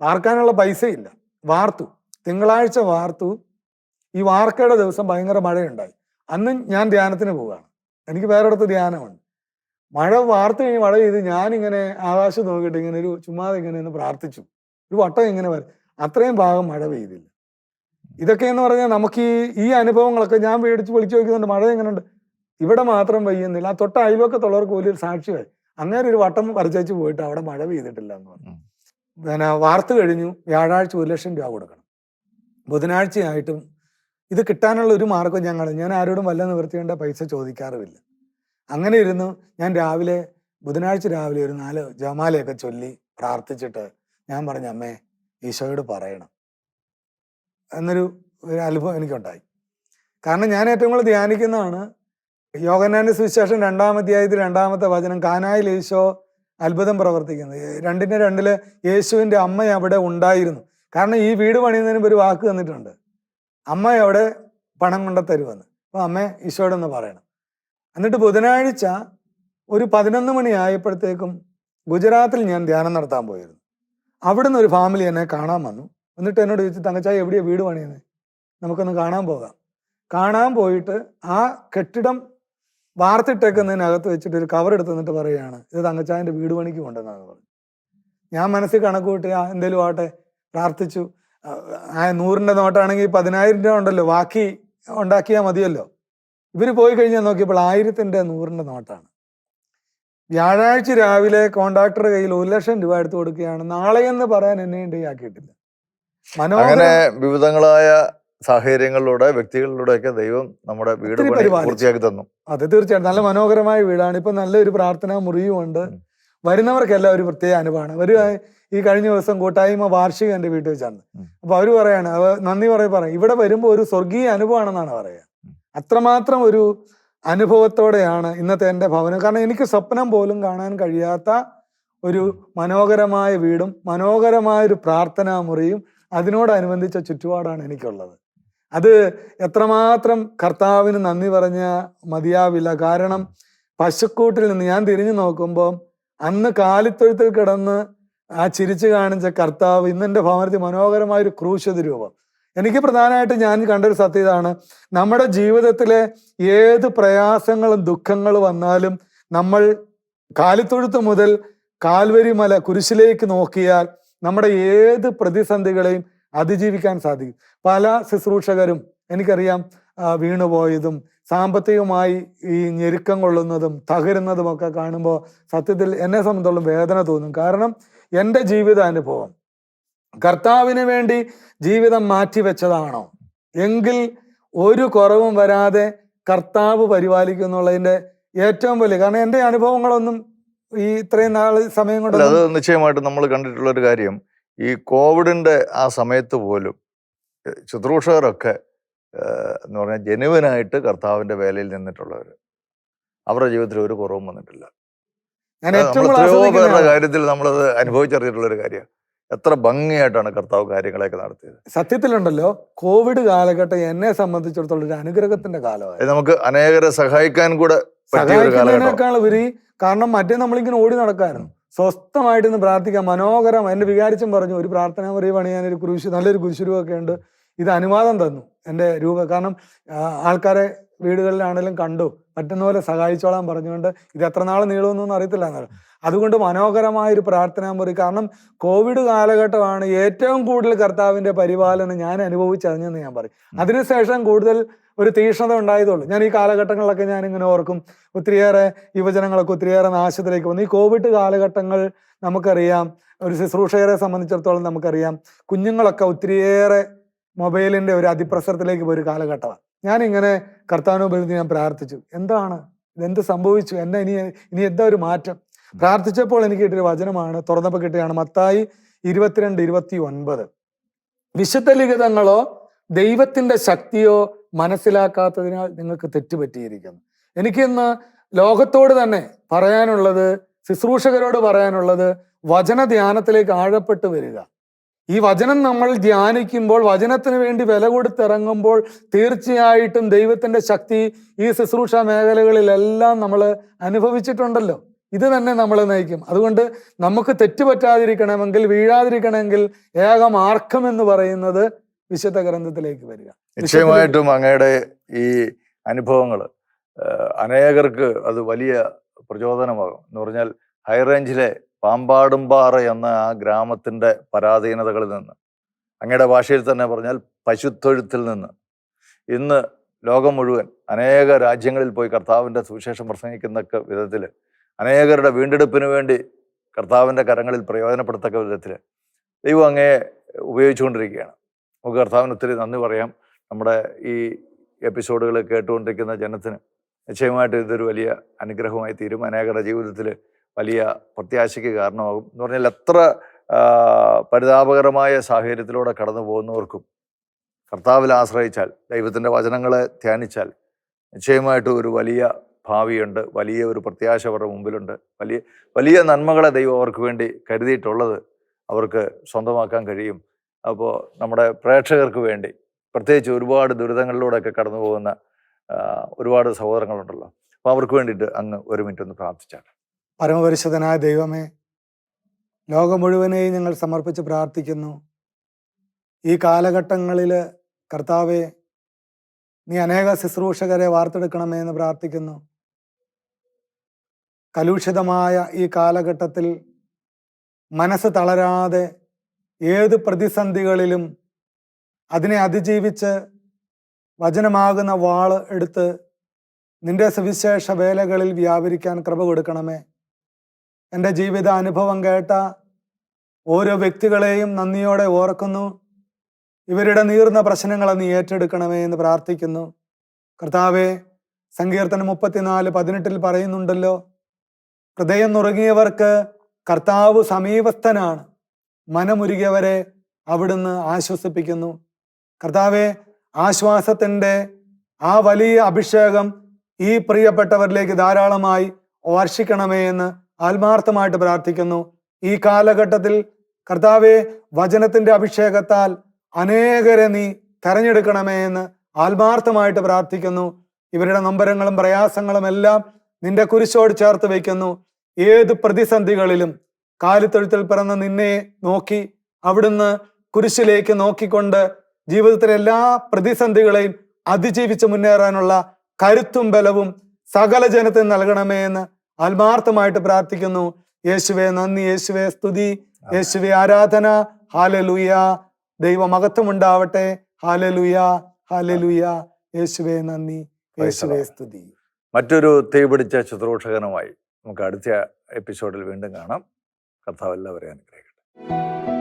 വാർക്കാനുള്ള പൈസ ഇല്ല വാർത്തു. തിങ്കളാഴ്ച വാർത്തു. ഈ വാർക്കയുടെ ദിവസം ഭയങ്കര മഴയുണ്ടായി. അന്ന് ഞാൻ ധ്യാനത്തിന് പോവുകയാണ്. എനിക്ക് വേറെ അടുത്ത് ധ്യാനമുണ്ട്. മഴ വാർത്ത് കഴിഞ്ഞ് മഴ ചെയ്ത് ഞാനിങ്ങനെ ആകാശം നോക്കിയിട്ട് ഇങ്ങനെ ഒരു ചുമ്മാതെ ഇങ്ങനെ ഒന്ന് പ്രാർത്ഥിച്ചു. ഒരു വട്ടം ഇങ്ങനെ വരും അത്രയും ഭാഗം മഴ പെയ്തില്ല. ഇതൊക്കെ എന്ന് പറഞ്ഞാൽ നമുക്ക് ഈ ഈ അനുഭവങ്ങളൊക്കെ ഞാൻ പേടിച്ച് വിളിച്ചു നോക്കുന്നുണ്ട് മഴ എങ്ങനെയുണ്ട് ഇവിടെ മാത്രം പെയ്യുന്നില്ല. ആ തൊട്ട അയൽവക്കത്തുള്ളവർക്ക് വലിയൊരു സാക്ഷിയായി അങ്ങനെ ഒരു വട്ടം പറിച്ചു പോയിട്ട് അവിടെ മഴ പെയ്തിട്ടില്ല എന്ന് പറഞ്ഞു. പിന്നെ വാർത്ത കഴിഞ്ഞു വ്യാഴാഴ്ച ഒരു ലക്ഷം രൂപ കൊടുക്കണം. ബുധനാഴ്ചയായിട്ടും ഇത് കിട്ടാനുള്ള ഒരു മാർഗം ഞങ്ങൾ ഞാൻ ആരോടും വല്ല നിവൃത്തിയേണ്ട പൈസ ചോദിക്കാറുമില്ല. അങ്ങനെ ഇരുന്നു ഞാൻ രാവിലെ ബുധനാഴ്ച രാവിലെ ഒരു നാല് ജമാലയൊക്കെ ചൊല്ലി പ്രാർത്ഥിച്ചിട്ട് ഞാൻ പറഞ്ഞു അമ്മേ ഈശോയോട് പറയണം. എന്നൊരു ഒരു അനുഭവം എനിക്കുണ്ടായി. കാരണം ഞാൻ ഏറ്റവും കൂടുതൽ ധ്യാനിക്കുന്നതാണ് യോഗനാന്റെ സുവിശേഷം രണ്ടാമധ്യായത്തിൽ രണ്ടാമത്തെ വചനം കാനായിൽ ഈശോ അത്ഭുതം പ്രവർത്തിക്കുന്നത് രണ്ടിന്റെ രണ്ടിൽ യേശുവിന്റെ അമ്മ അവിടെ ഉണ്ടായിരുന്നു. കാരണം ഈ വീട് പണിയുന്നതിന് ഒരു വാക്ക് തന്നിട്ടുണ്ട്. അമ്മ അവിടെ പണം കൊണ്ട അപ്പൊ അമ്മ ഈശോയോടൊന്ന് പറയണം. എന്നിട്ട് ബുധനാഴ്ച ഒരു പതിനൊന്ന് മണി ആയപ്പോഴത്തേക്കും ഗുജറാത്തിൽ ഞാൻ ധ്യാനം നടത്താൻ പോയിരുന്നു. അവിടുന്ന് ഒരു ഫാമിലി എന്നെ കാണാൻ വന്നു. എന്നിട്ട് എന്നോട് ചോദിച്ചു തങ്കച്ചായ എവിടെയാ വീട് പണിയുന്നത് നമുക്കൊന്ന് കാണാൻ പോകാം. കാണാൻ പോയിട്ട് ആ കെട്ടിടം വാർത്തിട്ടേക്കുന്നതിനകത്ത് വെച്ചിട്ട് ഒരു കവർ എടുത്ത് നിന്നിട്ട് പറയുകയാണ് ഇത് തങ്കച്ചായന്റെ വീട് പണിക്ക് കൊണ്ടുവന്നാന്ന് പറഞ്ഞു. ഞാൻ മനസ്സിൽ കണക്ക് കൂട്ടി എന്തേലും ആട്ടെ പ്രാർത്ഥിച്ചു. ആ, നൂറിന്റെ നോട്ടാണെങ്കിൽ പതിനായിരം രൂപ ഉണ്ടല്ലോ ബാക്കി ഉണ്ടാക്കിയാൽ മതിയല്ലോ. ഇവർ പോയി കഴിഞ്ഞാൽ നോക്കിയപ്പോൾ ആയിരത്തിന്റെ നൂറിന്റെ നോട്ടാണ്. വ്യാഴാഴ്ച രാവിലെ കോൺട്രാക്ടർ കയ്യിൽ ഒരു ലക്ഷം രൂപ എടുത്തു കൊടുക്കുകയാണ്. നാളെ എന്ന് പറയാൻ എന്നെ ആക്കിയിട്ടില്ല അങ്ങനെ വിവിധങ്ങളായ സാഹചര്യങ്ങളിലൂടെ വ്യക്തികളിലൂടെ ഒക്കെ ദൈവം നമ്മുടെ വീട്. പൂർത്തിയാക്കി തന്നു. അത് തീർച്ചയായിട്ടും. നല്ല മനോഹരമായ വീടാണ്. ഇപ്പൊ നല്ലൊരു പ്രാർത്ഥനാ മുറിയും ഉണ്ട്. വരുന്നവർക്ക് വരുന്നവർക്കെല്ലാം ഒരു പ്രത്യേക അനുഭവമാണ്. അവർ ഈ കഴിഞ്ഞ ദിവസം കൂട്ടായ്മ വാർഷികം എന്റെ വീട്ടിൽ വെച്ചാണ്. അപ്പൊ അവർ പറയാണ് നന്ദി പറയും പറയും. ഇവിടെ വരുമ്പോ ഒരു സ്വർഗീയ അനുഭവമാണെന്നാണ് പറയുക. അത്രമാത്രം ഒരു അനുഭവത്തോടെയാണ് ഇന്നത്തെ എന്റെ ഭവനം. കാരണം എനിക്ക് സ്വപ്നം പോലും കാണാൻ കഴിയാത്ത ഒരു മനോഹരമായ വീടും മനോഹരമായ ഒരു പ്രാർത്ഥനാ മുറിയും അതിനോടനുബന്ധിച്ച ചുറ്റുപാടാണ് എനിക്കുള്ളത്. അത് എത്രമാത്രം കർത്താവിന് നന്ദി പറഞ്ഞ മതിയാവില്ല. കാരണം പശുക്കൂട്ടിൽ നിന്ന് ഞാൻ തിരിഞ്ഞു നോക്കുമ്പോൾ അന്ന് കാലിത്തൊഴുത്തിൽ കിടന്ന് ആ ചിരിച്ചു കാണിച്ച കർത്താവ് ഇന്നെന്റെ ഭവനത്തിൽ മനോഹരമായ ഒരു ക്രൂശത രൂപം എനിക്ക് പ്രധാനമായിട്ട് ഞാൻ കണ്ടൊരു സത്യം ഇതാണ്. നമ്മുടെ ജീവിതത്തിലെ ഏത് പ്രയാസങ്ങളും ദുഃഖങ്ങളും വന്നാലും നമ്മൾ കാലിത്തൊഴുത്ത് മുതൽ കാൽവരി മല കുരിശിലേക്ക് നോക്കിയാൽ നമ്മുടെ ഏത് പ്രതിസന്ധികളെയും അതിജീവിക്കാൻ സാധിക്കും. പല ശുശ്രൂഷകരും എനിക്കറിയാം വീണുപോയതും സാമ്പത്തികമായി ഈ ഞെരുക്കം കൊള്ളുന്നതും തകരുന്നതും ഒക്കെ കാണുമ്പോൾ സത്യത്തിൽ എന്നെ സംബന്ധിച്ചോളം വേദന തോന്നും. കാരണം എന്റെ ജീവിതാനുഭവം കർത്താവിന് വേണ്ടി ജീവിതം മാറ്റിവെച്ചതാണോ? എങ്കിൽ ഒരു കുറവും വരാതെ കർത്താവ് പരിപാലിക്കുന്നുള്ളതിന്റെ ഏറ്റവും വലിയ കാരണം എന്റെ അനുഭവങ്ങളൊന്നും ഈ ഇത്രയും നാൾ സമയം കൊണ്ട് അത് നിശ്ചയമായിട്ടും നമ്മൾ കണ്ടിട്ടുള്ള ഒരു കാര്യം. ഈ കോവിഡിന്റെ ആ സമയത്ത് പോലും ശുശ്രൂഷകരൊക്കെ എന്ന് പറഞ്ഞാൽ ജനുവനായിട്ട് കർത്താവിന്റെ വേലയിൽ നിന്നിട്ടുള്ളവർ. അവരുടെ ജീവിതത്തിൽ ഒരു കുറവും വന്നിട്ടില്ല. ഞാൻ ഏറ്റവും പേരുടെ. കാര്യത്തിൽ നമ്മളത് അനുഭവിച്ചറിഞ്ഞിട്ടുള്ള ഒരു കാര്യമാണ്. എത്ര ഭംഗിയായിട്ടാണ് കർത്താവ് കാര്യങ്ങളൊക്കെ നടത്തിയത്. സത്യത്തിലുണ്ടല്ലോ കോവിഡ് കാലഘട്ടം എന്നെ സംബന്ധിച്ചിടത്തോളം ഒരു അനുഗ്രഹത്തിന്റെ കാലമായി നമുക്ക് അനേകരെ സഹായിക്കാൻ കൂടെ സഹായിക്കുന്നതിനേക്കാൾ ഉപരി കാരണം മറ്റേ നമ്മളിങ്ങനെ ഓടി നടക്കായിരുന്നു സ്വസ്ഥമായിട്ട് ഇന്ന് പ്രാർത്ഥിക്കാം മനോഹരം എന്നെ വികാരിച്ചും പറഞ്ഞു ഒരു പ്രാർത്ഥന മുറി പണിയാൻ ഒരു കുരിശ് നല്ലൊരു കുരിശുരൂപൊക്കെ ഉണ്ട്. ഇത് അനുവാദം തന്നു എന്റെ രൂപ. കാരണം ആൾക്കാരെ വീടുകളിലാണെങ്കിലും കണ്ടു പറ്റുന്ന പോലെ സഹായിച്ചോളാൻ പറഞ്ഞുകൊണ്ട് ഇത് എത്ര നാൾ നീളുമെന്നൊന്നും അറിയത്തില്ല എന്നല്ല അതുകൊണ്ട് മനോഹരമായ ഒരു പ്രാർത്ഥനാ മുറി. കാരണം കോവിഡ് കാലഘട്ടമാണ് ഏറ്റവും കൂടുതൽ കർത്താവിന്റെ പരിപാലനം ഞാൻ അനുഭവിച്ചറിഞ്ഞെന്ന് ഞാൻ പറയും. അതിനുശേഷം കൂടുതൽ ഒരു തീക്ഷ്ണത ഉണ്ടായതുള്ളൂ ഞാൻ ഈ കാലഘട്ടങ്ങളിലൊക്കെ ഞാൻ ഇങ്ങനെ ഓർക്കും. ഒത്തിരിയേറെ യുവജനങ്ങളൊക്കെ ഒത്തിരിയേറെ നാശത്തിലേക്ക് വന്നു. ഈ കോവിഡ് കാലഘട്ടങ്ങൾ നമുക്കറിയാം. ഒരു ശുശ്രൂഷകരെ സംബന്ധിച്ചിടത്തോളം നമുക്കറിയാം. കുഞ്ഞുങ്ങളൊക്കെ ഒത്തിരിയേറെ മൊബൈലിന്റെ ഒരു അതിപ്രസരത്തിലേക്ക് പോയൊരു കാലഘട്ടമാണ്. ഞാൻ ഇങ്ങനെ കർത്താനോപരി ഞാൻ പ്രാർത്ഥിച്ചു. എന്താണ്? ഇതെന്ത് സംഭവിച്ചു? എന്നെ ഇനി ഇനി എന്താ ഒരു മാറ്റം? പ്രാർത്ഥിച്ചപ്പോൾ എനിക്ക് കിട്ടിയ വചനമാണ് തുറന്നപ്പോൾ കിട്ടിയാണ് മത്തായി ഇരുപത്തിരണ്ട് ഇരുപത്തി ഒൻപത് വിശുദ്ധ ലിഖിതങ്ങളോ ദൈവത്തിന്റെ ശക്തിയോ മനസ്സിലാക്കാത്തതിനാൽ നിങ്ങൾക്ക് തെറ്റുപറ്റിയിരിക്കുന്നു. എനിക്കിന്ന് ലോകത്തോട് തന്നെ പറയാനുള്ളത് ശുശ്രൂഷകരോട് പറയാനുള്ളത് വചന ധ്യാനത്തിലേക്ക് ആഴപ്പെട്ട് വരിക. ഈ വചനം നമ്മൾ ധ്യാനിക്കുമ്പോൾ വചനത്തിന് വേണ്ടി വില കൊടുത്തിറങ്ങുമ്പോൾ തീർച്ചയായിട്ടും ദൈവത്തിന്റെ ശക്തി ഈ ശുശ്രൂഷ മേഖലകളിലെല്ലാം നമ്മൾ അനുഭവിച്ചിട്ടുണ്ടല്ലോ. ഇത് തന്നെ നമ്മളെ നയിക്കും. അതുകൊണ്ട് നമുക്ക് തെറ്റുപറ്റാതിരിക്കണമെങ്കിൽ വീഴാതിരിക്കണമെങ്കിൽ ഏക മാർഗം എന്ന് പറയുന്നത് വിശുദ്ധ ഗ്രന്ഥത്തിലേക്ക് വരിക. നിശ്ചയമായിട്ടും അങ്ങയുടെ ഈ അനുഭവങ്ങൾ അനേകർക്ക് അത് വലിയ പ്രചോദനമാകും. എന്ന് പറഞ്ഞാൽ ഹൈറേഞ്ചിലെ പാമ്പാടുംപാറ എന്ന ആ ഗ്രാമത്തിന്റെ പരാധീനതകളിൽ നിന്ന് അങ്ങയുടെ ഭാഷയിൽ തന്നെ പറഞ്ഞാൽ പശുത്തൊഴുത്തിൽ നിന്ന് ഇന്ന് ലോകം മുഴുവൻ അനേക രാജ്യങ്ങളിൽ പോയി കർത്താവിന്റെ സുവിശേഷം പ്രസംഗിക്കുന്നൊക്കെ വിധത്തിൽ അനേകരുടെ വീണ്ടെടുപ്പിന് വേണ്ടി കർത്താവിന്റെ കരങ്ങളിൽ പ്രയോജനപ്പെടുത്തക്ക വിധത്തിൽ ദൈവം അങ്ങയെ ഉപയോഗിച്ചുകൊണ്ടിരിക്കുകയാണ്. നമുക്ക് കർത്താവിന് ഒത്തിരി നന്ദി പറയാം. നമ്മുടെ ഈ എപ്പിസോഡുകൾ കേട്ടുകൊണ്ടിരിക്കുന്ന ജനത്തിന് നിശ്ചയമായിട്ട് ഇതൊരു വലിയ അനുഗ്രഹമായി തീരും. അനേകരുടെ ജീവിതത്തിൽ വലിയ പ്രത്യാശയ്ക്ക് കാരണമാകും. എന്ന് പറഞ്ഞാൽ എത്ര പരിതാപകരമായ സാഹചര്യത്തിലൂടെ കടന്നു പോകുന്നവർക്കും കർത്താവിൽ ആശ്രയിച്ചാൽ ദൈവത്തിന്റെ വചനങ്ങളെ ധ്യാനിച്ചാൽ നിശ്ചയമായിട്ടും ഒരു വലിയ ഭാവിയുണ്ട്. വലിയ ഒരു പ്രത്യാശ അവരുടെ മുമ്പിലുണ്ട്. വലിയ വലിയ നന്മകളെ ദൈവം അവർക്ക് വേണ്ടി കരുതിയിട്ടുള്ളത് അവർക്ക് സ്വന്തമാക്കാൻ കഴിയും. അപ്പോൾ നമ്മുടെ പ്രേക്ഷകർക്ക് വേണ്ടി പ്രത്യേകിച്ച് ഒരുപാട് ദുരിതങ്ങളിലൂടെയൊക്കെ കടന്നു പോകുന്ന ഒരുപാട് സഹോദരങ്ങളുണ്ടല്ലോ. അപ്പോൾ അവർക്ക് വേണ്ടിയിട്ട് അങ്ങ് ഒരു മിനിറ്റ് ഒന്ന് പ്രാർത്ഥിച്ചാണ് പരമപരിശുദ്ധനായ ദൈവമേ ലോകം മുഴുവനെയും ഞങ്ങൾ സമർപ്പിച്ച് പ്രാർത്ഥിക്കുന്നു. ഈ കാലഘട്ടങ്ങളിൽ കർത്താവെ നീ അനേക ശുശ്രൂഷകരെ വാർത്തെടുക്കണമേ എന്ന് പ്രാർത്ഥിക്കുന്നു. കലുഷിതമായ ഈ കാലഘട്ടത്തിൽ മനസ്സ് തളരാതെ ഏത് പ്രതിസന്ധികളിലും അതിനെ അതിജീവിച്ച് വചനമാകുന്ന വാൾ എടുത്ത് നിന്റെ സുവിശേഷ വേലകളിൽ വ്യാപരിക്കാൻ കൃപ കൊടുക്കണമേ. എന്റെ ജീവിത അനുഭവം കേട്ട ഓരോ വ്യക്തികളെയും നന്ദിയോടെ ഓർക്കുന്നു. ഇവരുടെ നീർന്ന പ്രശ്നങ്ങളെ നീ ഏറ്റെടുക്കണമേ എന്ന് പ്രാർത്ഥിക്കുന്നു. കർത്താവെ സങ്കീർത്തനം മുപ്പത്തിനാല് പതിനെട്ടിൽ പറയുന്നുണ്ടല്ലോ ഹൃദയം നുറുങ്ങിയവർക്ക് കർത്താവ് സമീപസ്ഥനാണ്. മനമുരുകിയവരെ അവിടുന്ന് ആശ്വസിപ്പിക്കുന്നു. കർത്താവെ ആശ്വാസത്തിന്റെ ആ വലിയ അഭിഷേകം ഈ പ്രിയപ്പെട്ടവരിലേക്ക് ധാരാളമായി വർഷിക്കണമേ എന്ന് ആത്മാർത്ഥമായിട്ട് പ്രാർത്ഥിക്കുന്നു. ഈ കാലഘട്ടത്തിൽ കർത്താവെ വചനത്തിന്റെ അഭിഷേകത്താൽ അനേകരെ നീ തെരഞ്ഞെടുക്കണമേ എന്ന് ആത്മാർത്ഥമായിട്ട് പ്രാർത്ഥിക്കുന്നു. ഇവരുടെ നമ്പരങ്ങളും പ്രയാസങ്ങളും എല്ലാം നിന്റെ കുരിശോട് ചേർത്ത് വയ്ക്കുന്നു. ഏത് പ്രതിസന്ധികളിലും കാലിത്തൊഴുത്തിൽ പിറന്ന നിന്നെ നോക്കി അവിടുന്ന് കുരിശിലേക്ക് നോക്കിക്കൊണ്ട് ജീവിതത്തിലെ എല്ലാ പ്രതിസന്ധികളെയും അതിജീവിച്ച് മുന്നേറാനുള്ള കരുത്തും ബലവും സകല ജനത്തിന് നൽകണമേ എന്ന് ആത്മാർത്ഥമായിട്ട് പ്രാർത്ഥിക്കുന്നു. യേശുവെ നന്ദി. യേശുവെ സ്തുതി. യേശുവെ ആരാധന. ഹാലലുയ. ദൈവമഹത്വം ഉണ്ടാവട്ടെ. ഹാലലുയ ഹാലലുയ യേശുവേ നന്ദി. യേശുവേ സ്തുതി. മറ്റൊരു തീപിടിച്ച ശുശ്രൂഷകനുമായി നമുക്ക് അടുത്ത എപ്പിസോഡിൽ വീണ്ടും കാണാം. കർത്താവ് എല്ലാവരെയും അനുഗ്രഹിക്കട്ടെ.